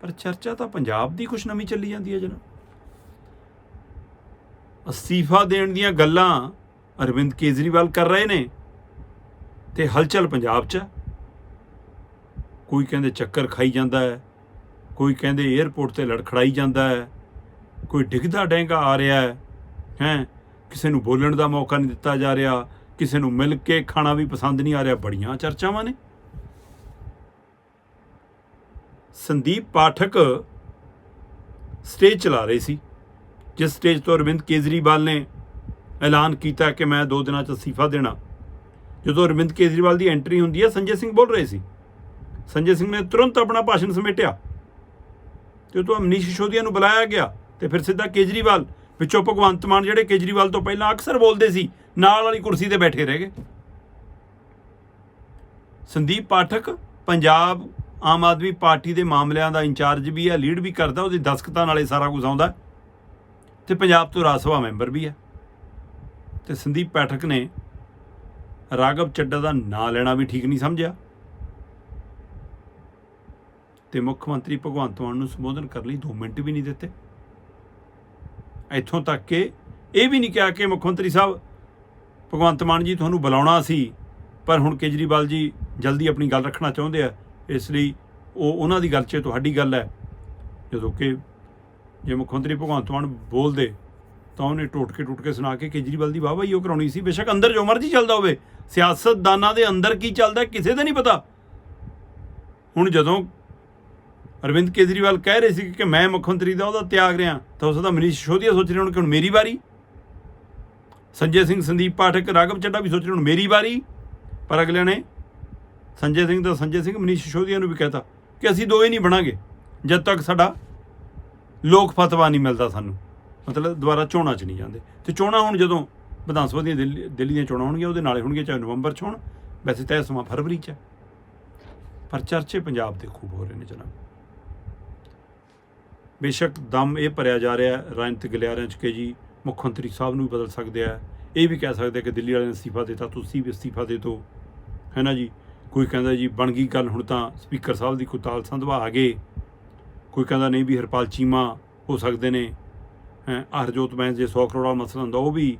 ਪਰ ਚਰਚਾ ਤਾਂ ਪੰਜਾਬ ਦੀ ਕੁਛ ਨਵੀਂ ਚੱਲੀ ਜਾਂਦੀ ਹੈ ਜਨਾਬ। ਅਸਤੀਫਾ ਦੇਣ ਦੀਆਂ ਗੱਲਾਂ ਅਰਵਿੰਦ ਕੇਜਰੀਵਾਲ ਕਰ ਰਹੇ ਨੇ। ਤੇ ਹਲਚਲ ਪੰਜਾਬ 'ਚ। ਕੋਈ ਕਹਿੰਦੇ ਚੱਕਰ ਖਾਈ ਜਾਂਦਾ ਹੈ, ਕੋਈ ਕਹਿੰਦੇ 에ਅਰਪੋਰਟ ਤੇ ਲੜਖੜਾਈ ਜਾਂਦਾ ਹੈ, ਕੋਈ ਡਿੱਗਦਾ ਡੈਂਗਾ ਆ ਰਿਹਾ ਹੈ ਹੈ, ਕਿਸੇ ਨੂੰ ਬੋਲਣ ਦਾ ਮੌਕਾ ਨਹੀਂ ਦਿੱਤਾ ਜਾ ਰਿਹਾ, ਕਿਸੇ ਨੂੰ ਮਿਲ ਕੇ ਖਾਣਾ ਵੀ ਪਸੰਦ ਨਹੀਂ ਆ ਰਿਹਾ, ਬੜੀਆਂ ਚਰਚਾਵਾਂ ਨੇ। ਸੰਦੀਪ ਪਾਠਕ ਸਟੇਜ ਚਲਾ ਰਹੇ ਸੀ, ਜਿਸ ਸਟੇਜ ਤੋਂ ਅਰਵਿੰਦ ਕੇਜਰੀਵਾਲ ਨੇ ਐਲਾਨ ਕੀਤਾ ਕਿ ਮੈਂ 2 ਦਿਨਾਂ 'ਚ ਅਸਤੀਫਾ ਦੇਣਾ। ਜਦੋਂ ਅਰਵਿੰਦ ਕੇਜਰੀਵਾਲ ਦੀ ਐਂਟਰੀ ਹੁੰਦੀ ਹੈ, ਸੰਜੇ ਸਿੰਘ ਬੋਲ ਰਹੇ ਸੀ। ਸੰਜੇ ਸਿੰਘ ਨੇ ਤੁਰੰਤ ਆਪਣਾ ਭਾਸ਼ਣ ਸਮੇਟਿਆ ਤੇ ਉਦੋਂ ਤੋਂ ਮਨੀਸ਼ ਨੂੰ ਬੁਲਾਇਆ ਗਿਆ ਤੇ ਫਿਰ ਸਿੱਧਾ ਕੇਜਰੀਵਾਲ, ਵਿੱਚੋਂ ਭਗਵੰਤ ਮਾਨ ਜਿਹੜੇ ਕੇਜਰੀਵਾਲ ਤੋਂ ਪਹਿਲਾਂ ਅਕਸਰ ਬੋਲਦੇ ਸੀ, ਨਾਲ ਵਾਲੀ ਕੁਰਸੀ ਤੇ ਬੈਠੇ ਰਹਿ ਗਏ। ਸੰਦੀਪ ਪਾਠਕ, ਪੰਜਾਬ ਆਮ ਆਦਮੀ ਪਾਰਟੀ ਦੇ ਮਾਮਲਿਆਂ ਦਾ ਇੰਚਾਰਜ ਵੀ ਹੈ, ਲੀਡ ਵੀ ਕਰਦਾ, ਉਹਦੀ ਦਸਖਤਾਂ ਨਾਲੇ ਸਾਰਾ ਕੁਝ ਆਉਂਦਾ ਤੇ ਪੰਜਾਬ ਤੋਂ ਰਾਜ ਸਭਾ ਮੈਂਬਰ ਵੀ ਹੈ। ਤੇ ਸੰਦੀਪ ਪਾਠਕ ਨੇ ਰਾਘਵ ਚੱਡਾ ਦਾ ਨਾਂ ਲੈਣਾ ਵੀ ਠੀਕ ਨਹੀਂ ਸਮਝਿਆ। ਤੇ ਮੁੱਖ ਮੰਤਰੀ ਭਗਵੰਤ ਮਾਨ ਨੂੰ ਸੰਬੋਧਨ ਕਰਨ ਲਈ 2 ਮਿੰਟ ਵੀ ਨਹੀਂ ਦਿੱਤੇ। ਇੱਥੋਂ ਤੱਕ ਕਿ ਇਹ ਵੀ ਨਹੀਂ ਕਿਹਾ ਕਿ ਮੁੱਖ ਮੰਤਰੀ ਸਾਹਿਬ, ਭਗਵੰਤ ਮਾਨ ਜੀ ਤੁਹਾਨੂੰ ਬੁਲਾਉਣਾ ਸੀ, ਪਰ ਹੁਣ ਕੇਜਰੀਵਾਲ ਜੀ ਜਲਦੀ ਆਪਣੀ ਗੱਲ ਰੱਖਣਾ ਚਾਹੁੰਦੇ ਆ। ਇਸ ਲਈ ਉਹ ਉਹਨਾਂ ਦੀ ਗੱਲ 'ਚ ਤੁਹਾਡੀ ਗੱਲ ਹੈ। ਜਦੋਂ ਕਿ ਜੇ ਮੁੱਖ ਮੰਤਰੀ ਭਗਵੰਤ ਮਾਨ ਬੋਲਦੇ ਤਾਂ ਉਹਨੇ ਟੋਟ ਕੇ ਟੁੱਟ ਕੇ ਸੁਣਾ ਕੇ ਕੇਜਰੀਵਾਲ ਦੀ ਵਾਹ ਵਾਹੀ ਉਹ ਕਰਾਉਣੀ ਸੀ। ਬੇਸ਼ੱਕ ਅੰਦਰ ਜੋ ਮਰਜ਼ੀ ਚੱਲਦਾ ਹੋਵੇ। ਸਿਆਸਤਦਾਨਾਂ ਦੇ ਅੰਦਰ ਕੀ ਚੱਲਦਾ ਕਿਸੇ ਦਾ ਨਹੀਂ ਪਤਾ। ਹੁਣ ਜਦੋਂ ਅਰਵਿੰਦ ਕੇਜਰੀਵਾਲ ਕਹਿ ਰਹੇ ਸੀ ਕਿ ਮੈਂ ਮੁੱਖ ਮੰਤਰੀ ਦਾ ਉਹਦਾ ਤਿਆਗ ਰਿਹਾ, ਤਾਂ ਉਸ ਦਾ ਮਨੀਸ਼ ਸਿਸੋਦੀਆ ਸੋਚ ਰਹੇ ਹੁਣ ਕਿ ਹੁਣ ਮੇਰੀ ਵਾਰੀ। ਸੰਜੇ ਸਿੰਘ, ਸੰਦੀਪ ਪਾਠਕ, ਰਾਘਵ ਚੱਡਾ ਵੀ ਸੋਚ ਰਹੇ ਹੁਣ ਮੇਰੀ ਵਾਰੀ। ਪਰ ਅਗਲਿਆਂ ਨੇ ਸੰਜੇ ਸਿੰਘ ਦਾ ਸੰਜੇ ਸਿੰਘ, ਮਨੀਸ਼ ਸਿਸੋਦੀਆ ਨੂੰ ਵੀ ਕਹਿਤਾ ਕਿ ਅਸੀਂ ਦੋਏ ਨਹੀਂ ਬਣਾਂਗੇ, ਜਦ ਤੱਕ ਸਾਡਾ ਲੋਕ ਫਤਵਾ ਨਹੀਂ ਮਿਲਦਾ ਸਾਨੂੰ। ਮਤਲਬ ਦੁਬਾਰਾ ਚੋਣਾਂ 'ਚ ਨਹੀਂ ਜਾਂਦੇ। ਤੇ ਚੋਣਾਂ ਹੁਣ ਜਦੋਂ ਵਿਧਾਨ ਸਭਾ ਦੀਆਂ ਦਿੱਲੀ ਦਿੱਲੀ ਦੀਆਂ ਚੋਣਾਂ ਹੋਣਗੀਆਂ, ਉਹਦੇ ਨਾਲੇ ਹੋਣਗੀਆਂ ਚਾਹੇ ਨਵੰਬਰ 'ਚ ਹੋਣ, ਵੈਸੇ ਤੈਅ ਸਮਾਂ ਫਰਵਰੀ 'ਚ ਪਰ ਚਰਚੇ ਪੰਜਾਬ ਦੇ ਖੂਬ ਹੋ ਰਹੇ ਨੇ ਜਨਾਬ। ਬੇਸ਼ੱਕ ਦਮ ਇਹ ਭਰਿਆ ਜਾ ਰਿਹਾ ਰਾਜਨੀਤਿਕ ਗਲਿਆਰਿਆਂ 'ਚ ਕਿ ਜੀ ਮੁੱਖ ਮੰਤਰੀ ਸਾਹਿਬ ਨੂੰ ਵੀ ਬਦਲ ਸਕਦੇ ਆ। ਇਹ ਵੀ ਕਹਿ ਸਕਦੇ ਕਿ ਦਿੱਲੀ ਵਾਲਿਆਂ ਨੇ ਅਸਤੀਫਾ ਦਿੱਤਾ, ਤੁਸੀਂ ਵੀ ਅਸਤੀਫਾ ਦੇ ਦਿਓ। ਹੈ ਨਾ ਜੀ? ਕੋਈ ਕਹਿੰਦਾ ਜੀ ਬਣ ਗਈ ਗੱਲ, ਹੁਣ ਤਾਂ ਸਪੀਕਰ ਸਾਹਿਬ ਦੀ ਕੁਤਾਲ ਸੰਧਵਾ ਆ ਗਏ। ਕੋਈ ਕਹਿੰਦਾ ਨਹੀਂ ਵੀ ਹਰਪਾਲ ਚੀਮਾ ਹੋ ਸਕਦੇ ਨੇ। ਹਰਜੋਤ ਬੈਂਸ ਜੇ 100 ਕਰੋੜ ਦਾ ਮਸਲਾ ਹੁੰਦਾ, ਉਹ ਵੀ,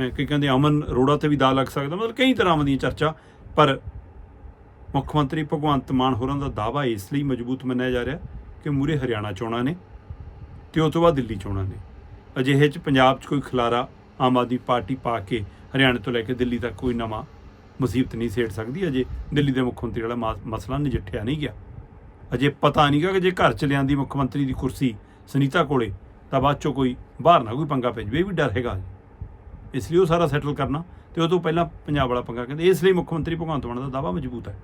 ਹੈਂ, ਕਿ ਕਹਿੰਦੇ ਅਮਨ ਅਰੋੜਾ ਤੇ ਵੀ ਦਾ ਲੱਗ ਸਕਦਾ, ਮਤਲਬ ਕਈ ਤਰ੍ਹਾਂ ਦੀਆਂ ਚਰਚਾ, ਪਰ ਮੁੱਖ ਮੰਤਰੀ ਭਗਵੰਤ ਮਾਨ ਹੋਰਾਂ ਦਾ ਦਾਅਵਾ ਇਸ ਲਈ ਮਜ਼ਬੂਤ ਮੰਨਿਆ ਜਾ ਰਿਹਾ ਕਿ ਮੂਰੇ ਹਰਿਆਣਾ ਚੋਣਾਂ ਨੇ ਤੇ ਉਸ ਤੋਂ ਬਾਅਦ ਦਿੱਲੀ ਚੋਣਾਂ ਨੇ। ਅਜਿਹੇ ਚ ਪੰਜਾਬ 'ਚ ਕੋਈ ਖਲਾਰਾ ਆਮ ਆਦਮੀ ਪਾਰਟੀ ਪਾ ਕੇ ਹਰਿਆਣੇ ਤੋਂ ਲੈ ਕੇ ਦਿੱਲੀ ਤੱਕ ਕੋਈ ਨਵਾਂ ਮੁਸੀਬਤ ਨਹੀਂ ਸੇੜ ਸਕਦੀ, ਅਜੇ ਦਿੱਲੀ ਦੇ ਮੁੱਖ ਮੰਤਰੀ ਵਾਲਾ ਮਾ- ਮਸਲਾ ਨਜਿੱਠਿਆ ਨਹੀਂ ਗਿਆ। ਅਜੇ ਪਤਾ ਨਹੀਂਗਾ ਕਿ ਜੇ ਘਰ ਚ ਲਿਆਂਦੀ ਮੁੱਖ ਮੰਤਰੀ ਦੀ ਕੁਰਸੀ ਸੁਨੀਤਾ ਕੋਲੇ ਤਾਂ ਬਾਅਦ ਚੋਂ ਕੋਈ ਬਾਹਰ ਨਾ ਕੋਈ ਪੰਗਾ ਪੈ ਜਾਵੇ, ਇਹ ਵੀ ਡਰ ਹੈਗਾ ਇਸ ਲਈ ਉਹ ਸਾਰਾ ਸੈਟਲ ਕਰਨਾ ਤੇ ਉਹ ਤੋਂ ਪਹਿਲਾਂ ਪੰਜਾਬ ਵਾਲਾ ਪੰਗਾ ਕਹਿੰਦੇ, ਇਸ ਲਈ ਮੁੱਖ ਮੰਤਰੀ ਭਗਵੰਤ ਮਾਨ ਦਾ ਦਾਅਵਾ ਮਜ਼ਬੂਤ ਹੈ।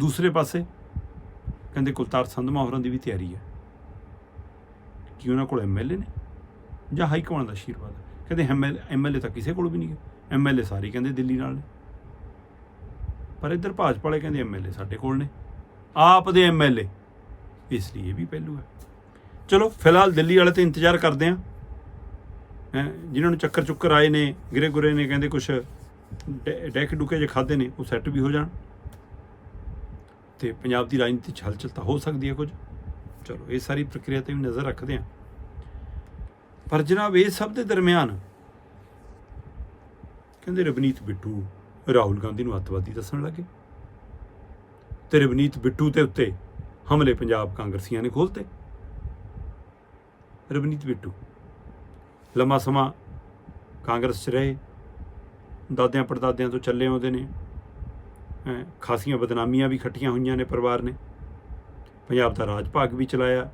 ਦੂਸਰੇ ਪਾਸੇ ਕਹਿੰਦੇ ਕੁਲਤਾਰ ਸੰਧਮਾ ਹੋਰਾਂ ਦੀ ਵੀ ਤਿਆਰੀ ਹੈ। ਕੀ ਉਹਨਾਂ ਕੋਲ ਐਮਐਲਏ ਨੇ ਜਾਂ ਹਾਈ ਕਮਾਂਡ ਦਾ ਆਸ਼ੀਰਵਾਦ ਹੈ। ਕਹਿੰਦੇ ਐਮਐਲਏ ਤਾਂ ਕਿਸੇ ਕੋਲ ਵੀ ਨਹੀਂ ਹੈ। ਐਮਐਲਏ ਸਾਰੇ ਕਹਿੰਦੇ ਦਿੱਲੀ ਨਾਲ ਨੇ। ਪਰ ਇੱਧਰ ਭਾਜਪਾ ਵਾਲੇ ਕਹਿੰਦੇ ਐਮਐਲਏ ਸਾਡੇ ਕੋਲ ਨੇ। ਆਪ ਦੇ ਐਮਐਲਏ ਇਸ ਲਈ ਇਹ ਵੀ ਪਹਿਲੂ ਹੈ। ਚਲੋ, ਫਿਲਹਾਲ ਦਿੱਲੀ ਵਾਲੇ ਤੇ ਇੰਤਜ਼ਾਰ ਕਰਦੇ ਆ। ਜਿਨ੍ਹਾਂ ਨੂੰ ਚੱਕਰ ਚੁੱਕਰ ਆਏ ਨੇ, ਗਿਰੇ ਗੁਰੇ ਨੇ, ਕਹਿੰਦੇ ਕੁਛ ਡੈ- ਡੈਕ ਡੁਕੇ ਜੇ ਖਾਦੇ ਨੇ, ਉਹ ਸੈੱਟ ਵੀ ਹੋ ਜਾਣ। ਤੇ ਪੰਜਾਬ ਦੀ ਰਾਜਨੀਤੀ 'ਚ ਹਲਚਲ ਤਾਂ ਹੋ ਸਕਦੀ ਹੈ ਕੁਝ। ਚਲੋ, ਇਹ ਸਾਰੀ ਪ੍ਰਕਿਰਿਆ ਤੇ ਵੀ ਨਜ਼ਰ ਰੱਖਦੇ ਆ। ਪਰ ਜਨਾਬ, ਇਹ ਸਭ ਦੇ ਦਰਮਿਆਨ ਕਹਿੰਦੇ ਰਵਨੀਤ ਬਿੱਟੂ, ਰਾਹੁਲ ਗਾਂਧੀ ਨੂੰ ਅੱਤਵਾਦੀ ਦੱਸਣ ਲੱਗੇ। ਤੇ ਰਵਨੀਤ ਬਿੱਟੂ ਤੇ ਉੱਤੇ ਹਮਲੇ ਪੰਜਾਬ ਕਾਂਗਰਸੀਆਂ ਨੇ ਖੋਲਤੇ ਰਵਨੀਤ ਬਿੱਟੂ। ਲੰਮਾ ਸਮਾਂ ਕਾਂਗਰਸ 'ਚ ਰਹੇ। ਦਾਦਿਆਂ ਪੜਦਾਦਿਆਂ ਤੋਂ ਚੱਲੇ ਆਉਂਦੇ ਨੇ। ਖਾਸੀਆਂ ਬਦਨਾਮੀਆਂ ਵੀ ਖੱਟੀਆਂ ਹੋਈਆਂ ਨੇ ਪਰਿਵਾਰ ਨੇ। ਪੰਜਾਬ ਦਾ ਰਾਜ ਭਾਗ ਵੀ ਚਲਾਇਆ।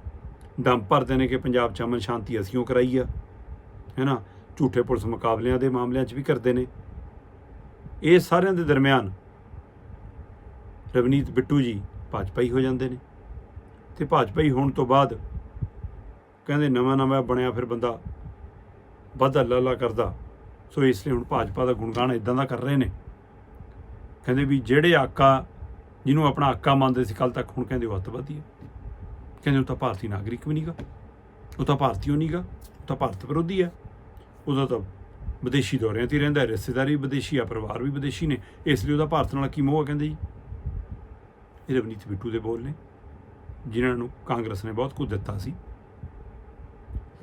ਦਮ ਭਰਦੇ ਨੇ ਕਿ ਪੰਜਾਬ 'ਚ ਅਮਨ ਸ਼ਾਂਤੀ ਅਸੀਂ ਉਹ ਕਰਾਈ ਆ। ਹੈਨਾ? ਝੂਠੇ ਪੁਲਿਸ ਮੁਕਾਬਲਿਆਂ ਦੇ ਮਾਮਲਿਆਂ 'ਚ ਵੀ ਕਰਦੇ ਨੇ। ਇਹ ਸਾਰਿਆਂ ਦੇ ਦਰਮਿਆਨ ਰਵਨੀਤ ਬਿੱਟੂ ਜੀ ਭਾਜਪਾਈ ਹੋ ਜਾਂਦੇ ਨੇ। ਤੇ ਭਾਜਪਾਈ ਹੋਣ ਤੋਂ ਬਾਅਦ ਕਹਿੰਦੇ ਨਵਾਂ ਨਵਾਂ ਬਣਿਆ ਫਿਰ ਬੰਦਾ ਵਾਧਾ ਲਾਲਾ ਕਰਦਾ। ਸੋ ਇਸ ਲਈ ਹੁਣ ਭਾਜਪਾ ਦਾ ਗੁਣਗਾਨ ਇਦਾਂ ਦਾ ਕਰ ਰਹੇ ਨੇ। ਕਹਿੰਦੇ ਵੀ ਜਿਹੜੇ ਆਕਾ, ਜਿਹਨੂੰ ਆਪਣਾ ਆਕਾ ਮੰਨਦੇ ਸੀ ਕੱਲ ਤੱਕ, ਹੁਣ ਕਹਿੰਦੇ ਉਹ ਅੱਤਵਾਦੀ ਹੈ। ਕਹਿੰਦੇ ਉਹ ਤਾਂ ਭਾਰਤੀ ਨਾਗਰਿਕ ਵੀ ਨਹੀਂਗਾ। ਉਹ ਤਾਂ ਭਾਰਤੀ ਹੋ ਨਹੀਂਗਾ। ਉਹ ਤਾਂ ਭਾਰਤ ਵਿਰੋਧੀ ਹੈ। ਉਹਦਾ ਤਾਂ ਵਿਦੇਸ਼ੀ ਦੌਰਿਆਂ ਤੇ ਹੀ ਰਹਿੰਦਾ ਰਿਸ਼ਤੇਦਾਰੀ ਵੀ ਵਿਦੇਸ਼ੀ ਆ, ਪਰਿਵਾਰ ਵੀ ਵਿਦੇਸ਼ੀ ਨੇ। ਇਸ ਲਈ ਉਹਦਾ ਭਾਰਤ ਨਾਲ ਕੀ ਮੋਹ ਹੈ ਕਹਿੰਦੇ ਜੀ? ਇਹ ਰਵਨੀਤ ਬਿੱਟੂ ਦੇ ਬੋਲ ਨੇ, ਜਿਨ੍ਹਾਂ ਨੂੰ ਕਾਂਗਰਸ ਨੇ ਬਹੁਤ ਕੁਝ ਦਿੱਤਾ ਸੀ।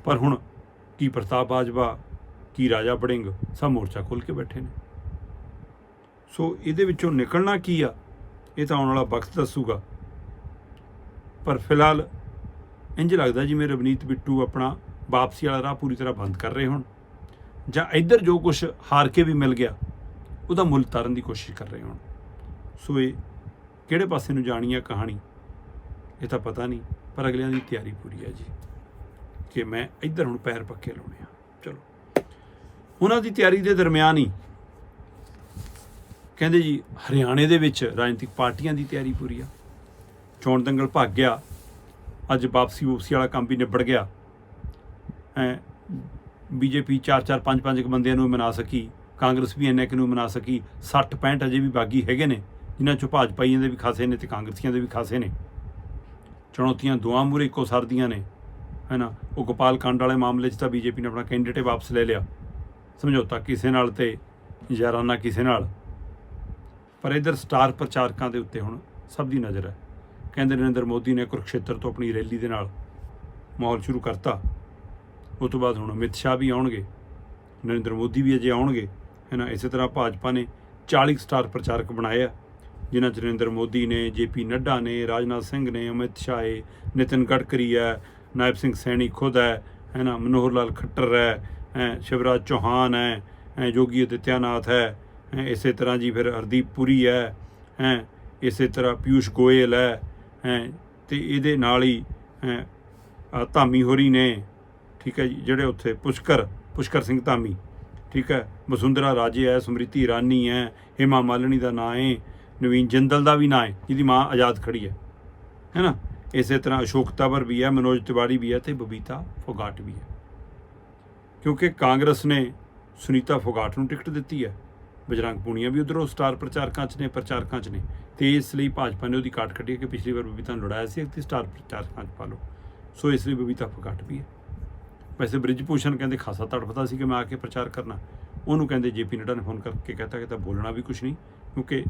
ਪਰ ਹੁਣ ਕੀ ਪ੍ਰਤਾਪ ਬਾਜਵਾ, ਕੀ ਰਾਜਾ ਬੜਿੰਗ ਸਭ ਮੋਰਚਾ ਖੋਲ ਕੇ ਬੈਠੇ ਨੇ। ਸੋ ਇਹਦੇ ਵਿੱਚੋਂ ਨਿਕਲਣਾ ਕੀ ਆ? ਇਹ ਤਾਂ ਆਉਣ ਵਾਲਾ ਵਕਤ ਦੱਸੂਗਾ। ਪਰ ਫਿਲਹਾਲ ਇੰਜ ਲੱਗਦਾ ਜਿਵੇਂ ਰਵਨੀਤ ਬਿੱਟੂ ਆਪਣਾ ਵਾਪਸੀ ਵਾਲਾ ਰਾਹ ਪੂਰੀ ਤਰ੍ਹਾਂ ਬੰਦ ਕਰ ਰਹੇ ਹੋਣ। ਜਾਂ ਇੱਧਰ ਜੋ ਕੁਝ ਹਾਰ ਕੇ ਵੀ ਮਿਲ ਗਿਆ, ਉਹਦਾ ਮੁੱਲ ਤਾਰਨ ਦੀ ਕੋਸ਼ਿਸ਼ ਕਰ ਰਹੇ ਹੋਣ। ਸੋ ਇਹ ਕਿਹੜੇ ਪਾਸੇ ਨੂੰ ਜਾਣੀ ਆ ਕਹਾਣੀ, ਇਹ ਤਾਂ ਪਤਾ ਨਹੀਂ, ਪਰ ਅਗਲਿਆਂ ਦੀ ਤਿਆਰੀ ਪੂਰੀ ਹੈ ਜੀ। ਕਿ ਮੈਂ ਇੱਧਰ ਹੁਣ ਪੈਰ ਪੱਕੇ ਲਾਉਣੇ ਆ। ਚਲੋ। ਉਹਨਾਂ ਦੀ ਤਿਆਰੀ ਦੇ ਦਰਮਿਆਨ ਹੀ ਕਹਿੰਦੇ ਜੀ, ਹਰਿਆਣੇ ਦੇ ਵਿੱਚ ਰਾਜਨੀਤਿਕ ਪਾਰਟੀਆਂ ਦੀ ਤਿਆਰੀ ਪੂਰੀ ਆ। ਚੋਣ ਦੰਗਲ ਭੱਗ ਗਿਆ। ਅੱਜ ਵਾਪਸੀ ਵੂਪਸੀ ਵਾਲਾ ਕੰਮ ਵੀ ਨਿਬੜ ਗਿਆ। ਐ ਬੀਜੇਪੀ 4 4 5 5 ਬੰਦਿਆਂ ਨੂੰ ਮਨਾ ਸਕੀ। ਕਾਂਗਰਸ ਵੀ ਇੰਨੇ ਕੁ ਨੂੰ ਮਨਾ ਸਕੀ। 60 65 ਅਜੇ ਵੀ ਬਾਗੀ ਹੈਗੇ ਨੇ। ਜਿਨ੍ਹਾਂ ਚੋਂ ਭਾਜਪਾਈਆਂ ਦੇ ਵੀ ਖਾਸੇ ਨੇ ਤੇ ਕਾਂਗਰਸੀਆਂ ਦੇ ਵੀ ਖਾਸੇ ਨੇ। ਚੁਣੌਤੀਆਂ ਦੁਆ ਮੂਰੇ ਇੱਕੋ ਸਰਦੀਆਂ ਨੇ। ਹੈਨਾ ਉਹ ਗੋਪਾਲ ਕਾਂਡ ਵਾਲੇ ਮਾਮਲੇ 'ਚ ਤਾਂ ਬੀਜੇਪੀ ਨੇ ਆਪਣਾ ਕੈਂਡੀਡੇਟ ਵਾਪਸ ਲੈ ਲਿਆ। ਸਮਝੌਤਾ ਕਿਸੇ ਨਾਲ ਤੇ ਯਾਰਾਨਾ ਕਿਸੇ ਨਾਲ। ਪਰ ਇਧਰ ਸਟਾਰ ਪ੍ਰਚਾਰਕਾਂ ਦੇ ਉੱਤੇ ਹੁਣ ਸਭ ਦੀ ਨਜ਼ਰ ਹੈ। ਕਹਿੰਦੇ ਨਰਿੰਦਰ ਮੋਦੀ ਨੇ ਕੁਰਕਸ਼ੇਤਰ ਤੋਂ ਆਪਣੀ ਰੈਲੀ ਦੇ ਨਾਲ ਮਾਹੌਲ ਸ਼ੁਰੂ ਕਰਤਾ। ਉਸ ਤੋਂ ਬਾਅਦ ਹੁਣ ਅਮਿਤ ਸ਼ਾਹ ਵੀ ਆਉਣਗੇ। ਨਰਿੰਦਰ ਮੋਦੀ ਵੀ ਅਜੇ ਆਉਣਗੇ। ਹੈ ਨਾ? ਇਸੇ ਤਰ੍ਹਾਂ ਭਾਜਪਾ ਨੇ 40 ਸਟਾਰ ਪ੍ਰਚਾਰਕ ਬਣਾਏ ਆ, ਜਿਨ੍ਹਾਂ 'ਚ ਨਰਿੰਦਰ ਮੋਦੀ ਨੇ ਜੇਪੀ ਨੱਡਾ ਨੇ, ਰਾਜਨਾਥ ਸਿੰਘ ਨੇ, ਅਮਿਤ ਸ਼ਾਹ ਹੈ ਨਿਤਿਨ ਗਡਕਰੀ ਹੈ ਨਾਇਬ ਸਿੰਘ ਸੈਣੀ ਖੁਦ ਹੈ ਹੈ ਨਾ, ਮਨੋਹਰ ਲਾਲ ਖੱਟਰ ਹੈ ਹੈ, ਸ਼ਿਵਰਾਜ ਚੌਹਾਨ ਹੈ ਹੈ ਯੋਗੀ ਆਦਿੱਤਿਆਨਾਥ ਹੈ ਇਸੇ ਤਰ੍ਹਾਂ ਜੀ ਫਿਰ ਹਰਦੀਪ ਪੁਰੀ ਹੈ ਹੈ, ਇਸੇ ਤਰ੍ਹਾਂ ਪਿਊਸ਼ ਗੋਇਲ ਹੈ ਹੈ, ਤੇ ਇਹਦੇ ਨਾਲ ਹੀ ਧਾਮੀ ਹੋਰੀ ਨੇ, ਠੀਕ ਹੈ ਜੀ, ਜਿਹੜੇ ਉੱਥੇ ਪੁਸ਼ਕਰ ਪੁਸ਼ਕਰ ਸਿੰਘ ਧਾਮੀ, ਠੀਕ ਹੈ, ਵਸੁੰਧਰਾ ਰਾਜੇ ਹੈ ਸਮ੍ਰਿਤੀ ਇਰਾਨੀ ਹੈ, ਹਿਮਾ ਮਾਲਣੀ ਦਾ ਨਾਂ ਹੈ, ਨਵੀਨ ਜਿੰਦਲ ਦਾ ਵੀ ਨਾਂ ਹੈ, ਜਿਹਦੀ ਮਾਂ ਆਜ਼ਾਦ ਖੜੀ ਹੈ ਹੈ ਨਾ? ਇਸੇ ਤਰ੍ਹਾਂ ਅਸ਼ੋਕ ਤਵਰ ਵੀ ਹੈ, ਮਨੋਜ ਤਿਵਾੜੀ ਵੀ ਹੈ ਤੇ ਬਬੀਤਾ ਫੋਗਾਟ ਵੀ ਹੈ। ਕਿਉਂਕਿ ਕਾਂਗਰਸ ਨੇ ਸੁਨੀਤਾ ਫੋਗਾਟ ਨੂੰ ਟਿਕਟ ਦਿੱਤੀ ਹੈ। ਬਜਰੰਗ ਪੂਨੀਆ ਵੀ ਉਧਰੋਂ ਸਟਾਰ ਪ੍ਰਚਾਰਕਾਂ 'ਚ ਨੇ, ਪ੍ਰਚਾਰਕਾਂ 'ਚ ਨੇ। ਤੇ ਇਸ ਲਈ ਭਾਜਪਾ ਨੇ ਉਹਦੀ ਕਾਟ ਕੱਢੀ ਹੈ ਕਿ ਪਿਛਲੀ ਵਾਰ ਬਬੀਤਾ ਨੂੰ ਲੜਾਇਆ ਸੀ ਤੇ ਸਟਾਰ ਪ੍ਰਚਾਰਕਾਂ 'ਚ ਪਾ ਲਓ। ਸੋ ਇਸ ਲਈ ਬਬੀਤਾ ਫੋਗਾਟ ਵੀ ਹੈ। ਵੈਸੇ ਬ੍ਰਿਜ ਭੂਸ਼ਣ ਕਹਿੰਦੇ ਖਾਸਾ ਤੜਫਦਾ ਸੀ ਕਿ ਮੈਂ ਆ ਕੇ ਪ੍ਰਚਾਰ ਕਰਨਾ। ਉਹਨੂੰ ਕਹਿੰਦੇ ਜੇਪੀ ਨੱਡਾ ਨੇ ਫੋਨ ਕਰਕੇ ਕਹਤਾ ਕਿ ਤਾਂ ਬੋਲਣਾ ਵੀ ਕੁਝ ਨਹੀਂ, ਕਿਉਂਕਿ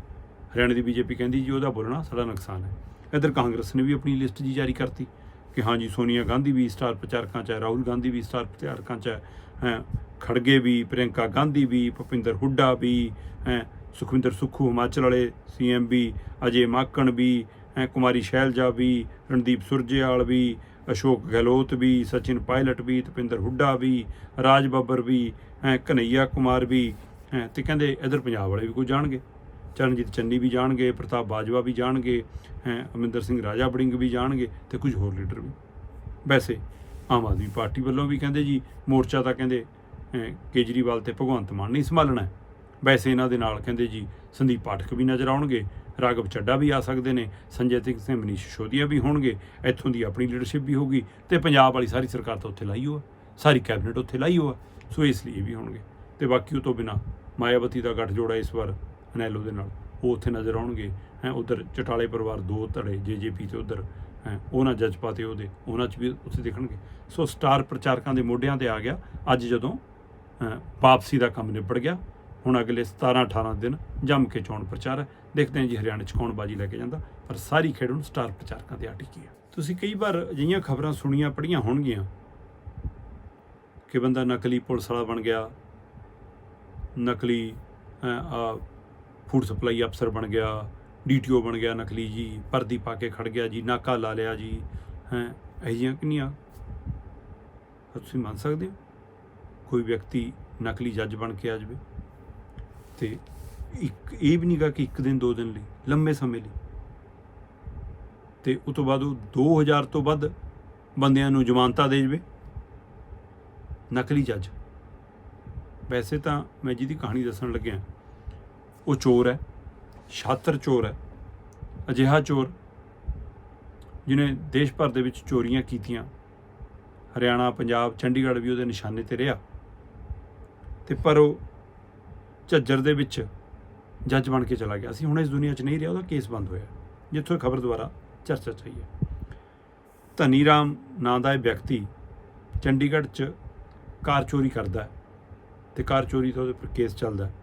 ਹਰਿਆਣਾ ਦੀ ਬੀਜੇਪੀ ਕਹਿੰਦੀ ਜੀ ਉਹਦਾ ਬੋਲਣਾ ਸਾਡਾ ਨੁਕਸਾਨ ਹੈ। ਇਧਰ ਕਾਂਗਰਸ ਨੇ ਵੀ ਆਪਣੀ ਲਿਸਟ ਜੀ ਜਾਰੀ ਕਰਤੀ ਕਿ ਹਾਂਜੀ ਸੋਨੀਆ ਗਾਂਧੀ ਵੀ ਸਟਾਰ ਪ੍ਰਚਾਰਕਾਂ ਚ ਹੈ ਰਾਹੁਲ ਗਾਂਧੀ ਵੀ ਸਟਾਰ ਪ੍ਰਚਾਰਕਾਂ ਚ ਹੈ ਹੈਂ, ਖੜਗੇ ਵੀ ਪ੍ਰਿਯੰਕਾ ਗਾਂਧੀ ਵੀ ਭੁਪਿੰਦਰ ਹੁੱਡਾ ਵੀ ਹੈ ਸੁਖਵਿੰਦਰ ਸੁੱਖੂ ਹਿਮਾਚਲ ਵਾਲੇ ਸੀਐਮ ਵੀ ਅਜੇ ਮਾਕਣ ਵੀ ਹੈਂ, ਕੁਮਾਰੀ ਸ਼ੈਲਜਾ ਵੀ ਰਣਦੀਪ ਸੁਰਜੇਵਾਲ ਵੀ ਅਸ਼ੋਕ ਗਹਿਲੋਤ ਵੀ ਸਚਿਨ ਪਾਇਲਟ ਵੀ ਤਪਿੰਦਰ ਹੁੱਡਾ ਵੀ ਰਾਜ ਬੱਬਰ ਵੀ ਹੈਂ, ਕਨਈਆ ਕੁਮਾਰ ਵੀ ਹੈਂ, ਤੇ ਕਹਿੰਦੇ ਇਧਰ ਪੰਜਾਬ ਵਾਲੇ ਵੀ ਕੋਈ ਜਾਣਗੇ। ਚਰਨਜੀਤ ਚੰਨੀ ਵੀ ਜਾਣਗੇ ਪ੍ਰਤਾਪ ਬਾਜਵਾ ਵੀ ਜਾਣਗੇ ਹੈਂ, ਅਮਰਿੰਦਰ ਸਿੰਘ ਰਾਜਾ ਬੜਿੰਗ ਵੀ ਜਾਣਗੇ ਤੇ ਕੁਝ ਹੋਰ ਲੀਡਰ ਵੀ। ਵੈਸੇ ਆਮ ਆਦਮੀ ਪਾਰਟੀ ਵੱਲੋਂ ਵੀ ਕਹਿੰਦੇ ਜੀ ਮੋਰਚਾ ਤਾਂ ਕਹਿੰਦੇ ਕੇਜਰੀਵਾਲ ਤੇ ਭਗਵੰਤ ਮਾਨ ਨਹੀਂ ਸੰਭਾਲਣਾ ਵੈਸੇ ਇਹਨਾਂ ਦੇ ਨਾਲ ਕਹਿੰਦੇ ਜੀ ਸੰਦੀਪ ਪਾਠਕ ਵੀ ਨਜ਼ਰ ਆਉਣਗੇ ਰਾਘਵ ਚੱਡਾ ਵੀ ਆ ਸਕਦੇ ਨੇ ਸੰਜੇ ਸਿੰਘ ਸਿੰਘ ਮਨੀਸ਼ ਸ਼ੋਦੀਆ ਵੀ ਹੋਣਗੇ ਇੱਥੋਂ ਦੀ ਆਪਣੀ ਲੀਡਰਸ਼ਿਪ ਵੀ ਹੋਊਗੀ ਤੇ ਪੰਜਾਬ ਵਾਲੀ ਸਾਰੀ ਸਰਕਾਰ ਤਾਂ ਉੱਥੇ ਲਾਈ ਹੋਆ ਸਾਰੀ ਕੈਬਨਿਟ ਉੱਥੇ ਲਾਈ ਹੋਆ ਸੋ ਇਸ ਲਈ ਵੀ ਹੋਣਗੇ। ਤੇ ਬਾਕੀ ਉਹ ਤੋਂ ਬਿਨਾ ਮਾਇਆਵਤੀ ਦਾ ਗੱਠ ਜੋੜਾ ਇਸ ਵਾਰ। ਅਨੈਲੋ ਦੇ ਨਾਲ। ਉਹ ਉੱਥੇ ਨਜ਼ਰ ਆਉਣਗੇ, ਹੈ, ਉਧਰ ਚਟਾਲੇ ਪਰਿਵਾਰ ਦੋ ਧੜੇ, ਜੇਜੇਪੀ ਤੇ ਉਧਰ, ਹੈ, ਉਹਨਾਂ ਜਜਪਾ ਤੇ ਉਹਦੇ, ਉਹਨਾਂ 'ਚ ਵੀ ਉੱਥੇ ਦੇਖਣਗੇ। ਸੋ ਸਟਾਰ ਪ੍ਰਚਾਰਕਾਂ ਦੇ ਮੋਢਿਆਂ ਤੇ ਆ ਗਿਆ। ਅੱਜ ਜਦੋਂ ਵਾਪਸੀ ਦਾ ਕੰਮ ਨਿਬੜ ਗਿਆ, ਹੁਣ ਅਗਲੇ 17 18 ਦਿਨ ਜੰਮ ਕੇ ਚੋਣ ਪ੍ਰਚਾਰ ਹੈ। ਦੇਖਦੇ ਹਾਂ ਜੀ ਹਰਿਆਣਾ 'ਚ ਕੌਣ ਬਾਜੀ ਲੈ ਕੇ ਜਾਂਦਾ, ਪਰ ਸਾਰੀ ਖੇਡ ਹੁਣ ਸਟਾਰ ਪ੍ਰਚਾਰਕਾਂ ਤੇ ਆ ਟਿਕੀ ਹੈ। ਤੁਸੀਂ ਕਈ ਵਾਰ ਅਜਿਹੀਆਂ ਖਬਰਾਂ ਸੁਣੀਆਂ, ਪੜ੍ਹੀਆਂ ਹੋਣਗੀਆਂ, ਕਿ ਬੰਦਾ ਨਕਲੀ ਪੁਲਿਸ ਵਾਲਾ ਬਣ ਗਿਆ, ਨਕਲੀ ਆ ਫੂਡ ਸਪਲਾਈ ਅਫਸਰ ਬਣ ਗਿਆ ਡੀਟੀਓ ਬਣ ਗਿਆ ਨਕਲੀ ਜੀ, ਪਰਦੀ ਪਾ ਕੇ ਖੜ ਗਿਆ ਜੀ, ਨਾਕਾ ਲਾ ਲਿਆ ਜੀ, ਹੈ ਅਜਿਹੀਆਂ ਕਿੰਨੀਆਂ? ਤੁਸੀਂ ਮੰਨ ਸਕਦੇ ਹੋ? ਕੋਈ ਵਿਅਕਤੀ ਨਕਲੀ ਜੱਜ ਬਣ ਕੇ ਆ ਜਾਵੇ। ਤੇ ਇੱਕ, ਇਹ ਵੀ ਨਹੀਂਗਾ ਕਿ ਇੱਕ ਦਿਨ, ਦੋ ਦਿਨ ਲਈ ਲੰਬੇ ਸਮੇਂ ਲਈ। ਤੇ ਉਸ ਤੋਂ ਬਾਅਦ ਉਹ 2000 ਤੋਂ ਵੱਧ ਬੰਦਿਆਂ ਨੂੰ ਜ਼ਮਾਨਤਾਂ ਦੇ ਜਾਵੇ। ਨਕਲੀ ਜੱਜ। ਵੈਸੇ ਤਾਂ ਮੈਂ ਜਿਹਦੀ ਕਹਾਣੀ ਦੱਸਣ ਲੱਗਿਆ ਉਹ ਚੋਰ ਹੈ, ਛਾਤਰ ਚੋਰ ਹੈ, ਅਜਿਹਾ ਚੋਰ ਜਿਨੇ ਦੇਸ਼ ਭਰ ਦੇ ਵਿੱਚ ਚੋਰੀਆਂ ਕੀਤੀਆਂ। ਹਰਿਆਣਾ, ਪੰਜਾਬ, ਚੰਡੀਗੜ੍ਹ ਵੀ ਉਹਦੇ ਨਿਸ਼ਾਨੇ ਤੇ ਰਿਹਾ। ਤੇ ਪਰ ਉਹ ਝੱਜਰ ਦੇ ਵਿੱਚ ਜੱਜ ਬਣ ਕੇ ਚਲਾ ਗਿਆ ਸੀ। ਹੁਣ ਇਸ ਦੁਨੀਆ 'ਚ ਨਹੀਂ ਰਿਹਾ, ਉਹਦਾ ਕੇਸ ਬੰਦ ਹੋਇਆ। ਜਿੱਥੋਂ ਇਹ ਖਬਰ ਦੁਆਰਾ ਚਰਚਾ 'ਚ ਆਈ ਹੈ। ਧਨੀ ਰਾਮ ਨਾਂ ਦਾ ਇਹ ਵਿਅਕਤੀ ਚੰਡੀਗੜ੍ਹ 'ਚ ਕਾਰ ਚੋਰੀ ਕਰਦਾ ਹੈ ਤੇ ਕਾਰ ਚੋਰੀ ਤੋਂ ਉਹਦੇ ਪਰ ਕੇਸ ਚੱਲਦਾ ਹੈ।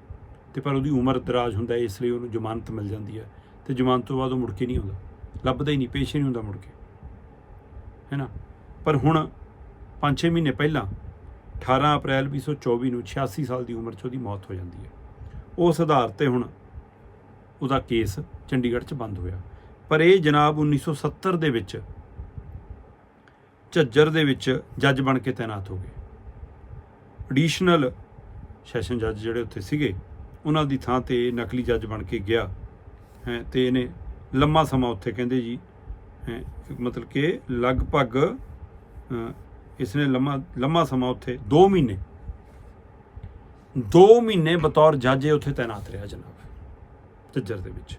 ਤੇ ਪਰ ਉਹਦੀ ਉਮਰ ਦਰਾਜ ਹੁੰਦਾ ਇਸ ਲਈ ਉਹਨੂੰ ਜ਼ਮਾਨਤ ਮਿਲ ਜਾਂਦੀ ਹੈ ਤੇ ਜ਼ਮਾਨਤ ਤੋਂ ਬਾਅਦ ਉਹ ਮੁੜ ਕੇ ਨਹੀਂ ਆਉਂਦਾ। ਲੱਭਦਾ ਹੀ ਨਹੀਂ, ਪੇਸ਼ ਹੀ ਨਹੀਂ ਹੁੰਦਾ ਮੁੜ ਕੇ। ਹੈ ਨਾ? ਪਰ ਹੁਣ 5-6 ਮਹੀਨੇ ਪਹਿਲਾਂ 18 ਅਪ੍ਰੈਲ 2024 ਨੂੰ 86 ਸਾਲ ਦੀ ਉਮਰ 'ਚ ਉਹਦੀ ਮੌਤ ਹੋ ਜਾਂਦੀ ਹੈ। ਉਸ ਆਧਾਰ ਤੇ ਹੁਣ ਉਹਦਾ ਕੇਸ ਚੰਡੀਗੜ੍ਹ 'ਚ ਬੰਦ ਹੋਇਆ। ਪਰ ਇਹ ਜਨਾਬ 1970 ਦੇ ਵਿੱਚ ਝੱਜਰ ਦੇ ਵਿੱਚ ਜੱਜ ਬਣ ਕੇ ਤਾਇਨਾਤ ਹੋ ਗਏ। ਐਡੀਸ਼ਨਲ ਸੈਸ਼ਨ ਜੱਜ ਜਿਹੜੇ ਉੱਥੇ ਸੀਗੇ ਉਹਨਾਂ ਦੀ ਥਾਂ ਤੇ ਨਕਲੀ ਜੱਜ ਬਣ ਕੇ ਗਿਆ। ਹੈ ਤੇ ਇਹਨੇ ਲੰਮਾ ਸਮਾਂ ਉੱਥੇ ਕਹਿੰਦੇ ਜੀ ਹੈ ਮਤਲਬ ਕਿ ਲਗਭਗ ਅ, ਇਸਨੇ ਲੰਮਾ ਲੰਮਾ ਸਮਾਂ ਉੱਥੇ 2 ਮਹੀਨੇ। 2 ਮਹੀਨੇ ਬਤੌਰ ਜੱਜ ਉੱਥੇ ਤਾਇਨਾਤ ਰਿਹਾ ਜਨਾਬ ਝੱਜਰ ਦੇ ਵਿੱਚ।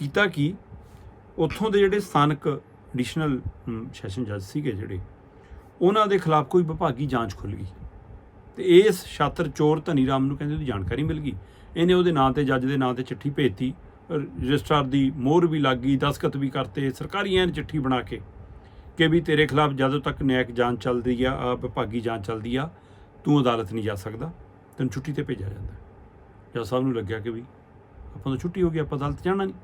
ਕੀਤਾ ਕੀ? ਉੱਥੋਂ ਦੇ ਜਿਹੜੇ ਸਥਾਨਕ ਐਡੀਸ਼ਨਲ ਸੈਸ਼ਨ ਜੱਜ ਸੀਗੇ ਜਿਹੜੇ ਉਹਨਾਂ ਦੇ ਖਿਲਾਫ ਕੋਈ ਵਿਭਾਗੀ ਜਾਂਚ ਖੁੱਲ ਗਈ। ਤੇ ਇਸ ਛਾਤਰ ਚੋਰ ਧਨੀ ਰਾਮ ਨੂੰ ਕਹਿੰਦੇ ਉਹਦੀ ਜਾਣਕਾਰੀ ਮਿਲ ਗਈ। ਇਹਨੇ ਉਹਦੇ ਨਾਂ ਤੇ ਜੱਜ ਦੇ ਨਾਂ ਤੇ ਚਿੱਠੀ ਭੇਜਤੀ। ਰਜਿਸਟਰਾਰ ਦੀ ਮੋਹਰ ਵੀ ਲੱਗ ਗਈ ਦਸਖਤ ਵੀ ਕਰਤੇ ਸਰਕਾਰੀ ਐਨ ਚਿੱਠੀ ਬਣਾ ਕੇ ਕਿ ਵੀ ਤੇਰੇ ਖਿਲਾਫ ਜਦੋਂ ਤੱਕ ਨਿਆਇਕ ਜਾਂਚ ਚੱਲਦੀ ਆ ਅ, ਵਿਭਾਗੀ ਜਾਂਚ ਚੱਲਦੀ ਆ ਤੂੰ ਅਦਾਲਤ ਨਹੀਂ ਜਾ ਸਕਦਾ ਤੈਨੂੰ ਛੁੱਟੀ ਤੇ ਭੇਜਿਆ ਜਾਂਦਾ। ਜੱਜ ਸਾਹਿਬ ਨੂੰ ਲੱਗਿਆ ਕਿ ਵੀ ਆਪਾਂ ਤਾਂ ਛੁੱਟੀ ਹੋ ਗਈ ਆਪਾਂ ਅਦਾਲਤ ਜਾਣਾ ਨਹੀਂ।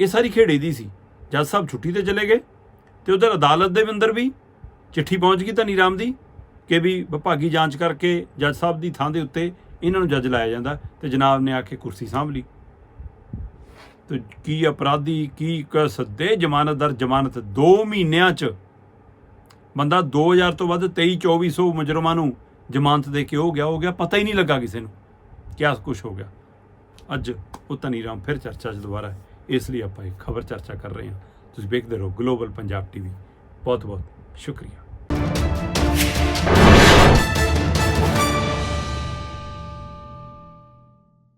ਇਹ ਸਾਰੀ ਖੇੜੇ ਦੀ ਸੀ। ਜੱਜ ਸਾਹਿਬ ਛੁੱਟੀ ਤੇ ਚਲੇ ਗਏ ਤੇ ਉਧਰ ਅਦਾਲਤ ਦੇ ਅੰਦਰ ਵੀ ਚਿੱਠੀ ਪਹੁੰਚ ਗਈ ਧਨੀ ਰਾਮ ਦੀ। ਕਿ ਵੀ ਵਿਭਾਗੀ ਜਾਂਚ ਕਰਕੇ ਜੱਜ ਸਾਹਿਬ ਦੀ ਥਾਂ ਦੇ ਉੱਤੇ ਇਹਨਾਂ ਨੂੰ ਜੱਜ ਲਾਇਆ ਜਾਂਦਾ ਤੇ ਜਨਾਬ ਨੇ ਆ ਕੇ ਕੁਰਸੀ ਸਾਂਭ ਲਈ। ਤੇ ਕੀ ਅਪਰਾਧੀ, ਕੀ ਕ ਸੱਦੇ ਜ਼ਮਾਨਤਦਾਰ ਜ਼ਮਾਨਤ 2 ਮਹੀਨਿਆਂ ਚ ਬੰਦਾ 2000 ਤੋਂ ਵੱਧ 23 2400 ਮੁਜਰਮਾਂ ਨੂੰ ਜ਼ਮਾਨਤ ਦੇ ਕੇ ਹੋ ਗਿਆ ਹੋ ਗਿਆ, ਪਤਾ ਹੀ ਨਹੀਂ ਲੱਗਾ ਕਿਸੇ ਨੂੰ। ਕਿਆ ਕੁਝ ਹੋ ਗਿਆ। ਅੱਜ ਉਹ ਧਨੀ ਰਾਮ ਫਿਰ ਚਰਚਾ 'ਚ ਦੁਬਾਰਾ ਹੈ। ਇਸ ਲਈ ਆਪਾਂ ਇਹ ਖਬਰ ਚਰਚਾ ਕਰ ਰਹੇ ਹਾਂ। ਤੁਸੀਂ ਵੇਖਦੇ ਰਹੋ ਗਲੋਬਲ ਪੰਜਾਬ ਟੀਵੀ ਬਹੁਤ ਬਹੁਤ ਸ਼ੁਕਰੀਆ।